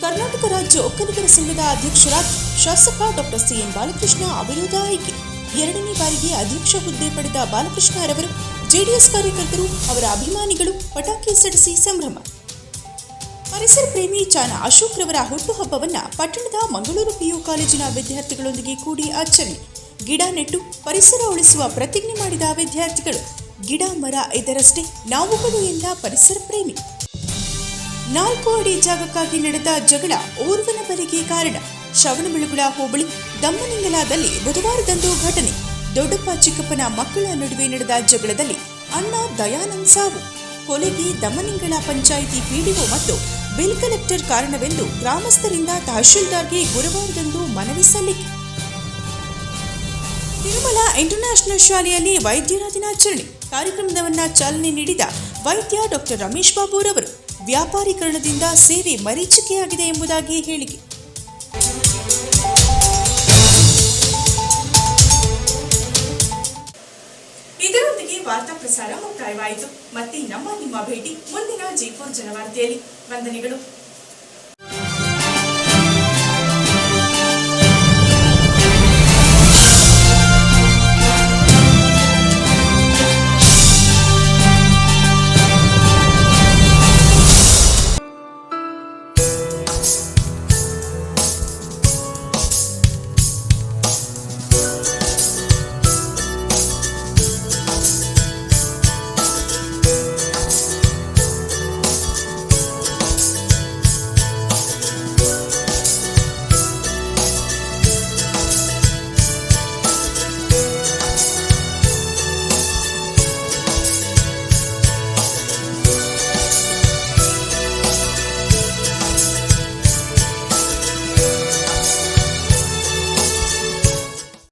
ಕರ್ನಾಟಕ ರಾಜ್ಯ ಒಕ್ಕಲಿಗರ ಸಂಘದ ಅಧ್ಯಕ್ಷರಾಗಿ ಶಾಸಕ ಡಾಕ್ಟರ್ ಸಿಎನ್ ಬಾಲಕೃಷ್ಣ ಅವಿರೋಧ ಆಯ್ಕೆ. ಎರಡನೇ ಬಾರಿಗೆ ಅಧ್ಯಕ್ಷ ಹುದ್ದೆ ಪಡೆದ ಬಾಲಕೃಷ್ಣರವರು ಜೆಡಿಎಸ್ ಕಾರ್ಯಕರ್ತರು ಅವರ ಅಭಿಮಾನಿಗಳು ಪಟಾಕಿ ಸಡಿಸಿ ಸಂಭ್ರಮ. ಪರಿಸರ ಪ್ರೇಮಿ ಚಾನ ಅಶೋಕ್ ರವರ ಹುಟ್ಟುಹಬ್ಬವನ್ನು ಪಟ್ಟಣದ ಮಂಗಳೂರು ಪಿಯು ಕಾಲೇಜಿನ ವಿದ್ಯಾರ್ಥಿಗಳೊಂದಿಗೆ ಕೂಡಿ ಆಚರಣೆ. ಗಿಡ ನೆಟ್ಟು ಪರಿಸರ ಉಳಿಸುವ ಪ್ರತಿಜ್ಞೆ ಮಾಡಿದ ವಿದ್ಯಾರ್ಥಿಗಳು, ಗಿಡ ಮರ ಇದರಷ್ಟೇ ನಾವುಗಳು ಎಂದ ಪರಿಸರ ಪ್ರೇಮಿ. ನಾಲ್ಕು ಅಡಿ ಜಾಗಕ್ಕಾಗಿ ನಡೆದ ಜಗಳ ಓರ್ವನ ಬಲಿಗೆ ಕಾರಣ. ಶ್ರವಣಬೆಳಗುಳ ಹೋಬಳಿ ದಮ್ಮನಿಂಗಲಾದಲ್ಲಿ ಬುಧವಾರದಂದು ಘಟನೆ. ದೊಡ್ಡಪ್ಪ ಚಿಕ್ಕಪ್ಪನ ಮಕ್ಕಳ ನಡುವೆ ನಡೆದ ಜಗಳದಲ್ಲಿ ಅಣ್ಣ ದಯಾನಂದ್ ಸಾವು. ಕೊಲೆಗೆ ದಮ್ಮನಿಂಗಳ ಪಂಚಾಯಿತಿ ಪಿಡಿಒ ಮತ್ತು ಬಿಲ್ ಕಲೆಕ್ಟರ್ ಕಾರಣವೆಂದು ಗ್ರಾಮಸ್ಥರಿಂದ ತಹಶೀಲ್ದಾರ್ಗೆ ಗುರುವಾರದಂದು ಮನವಿ ಸಲ್ಲಿಕೆ. ತಿರುಮಲ ಇಂಟರ್ನ್ಯಾಷನಲ್ ಶಾಲೆಯಲ್ಲಿ ವೈದ್ಯರ ದಿನಾಚರಣೆ. ಕಾರ್ಯಕ್ರಮವನ್ನು ಚಾಲನೆ ನೀಡಿದ ವೈದ್ಯ ಡಾಕ್ಟರ್ ರಮೇಶ್ ಬಾಬುರವರು. ವ್ಯಾಪಾರೀಕರಣದಿಂದ ಸೇವೆ ಮರೀಚಿಕೆಯಾಗಿದೆ ಎಂಬುದಾಗಿ ಹೇಳಿಕೆ. ಇದರೊಂದಿಗೆ ವಾರ್ತಾ ಪ್ರಸಾರ ಮುಕ್ತಾಯವಾಯಿತು. ಮತ್ತೆ ನಮ್ಮ ನಿಮ್ಮ ಭೇಟಿ ಮುಂದಿನ ಜೈಪುರ್ ಜನವಾರ್ತೆಯಲ್ಲಿ ವಂದನೆಗಳು.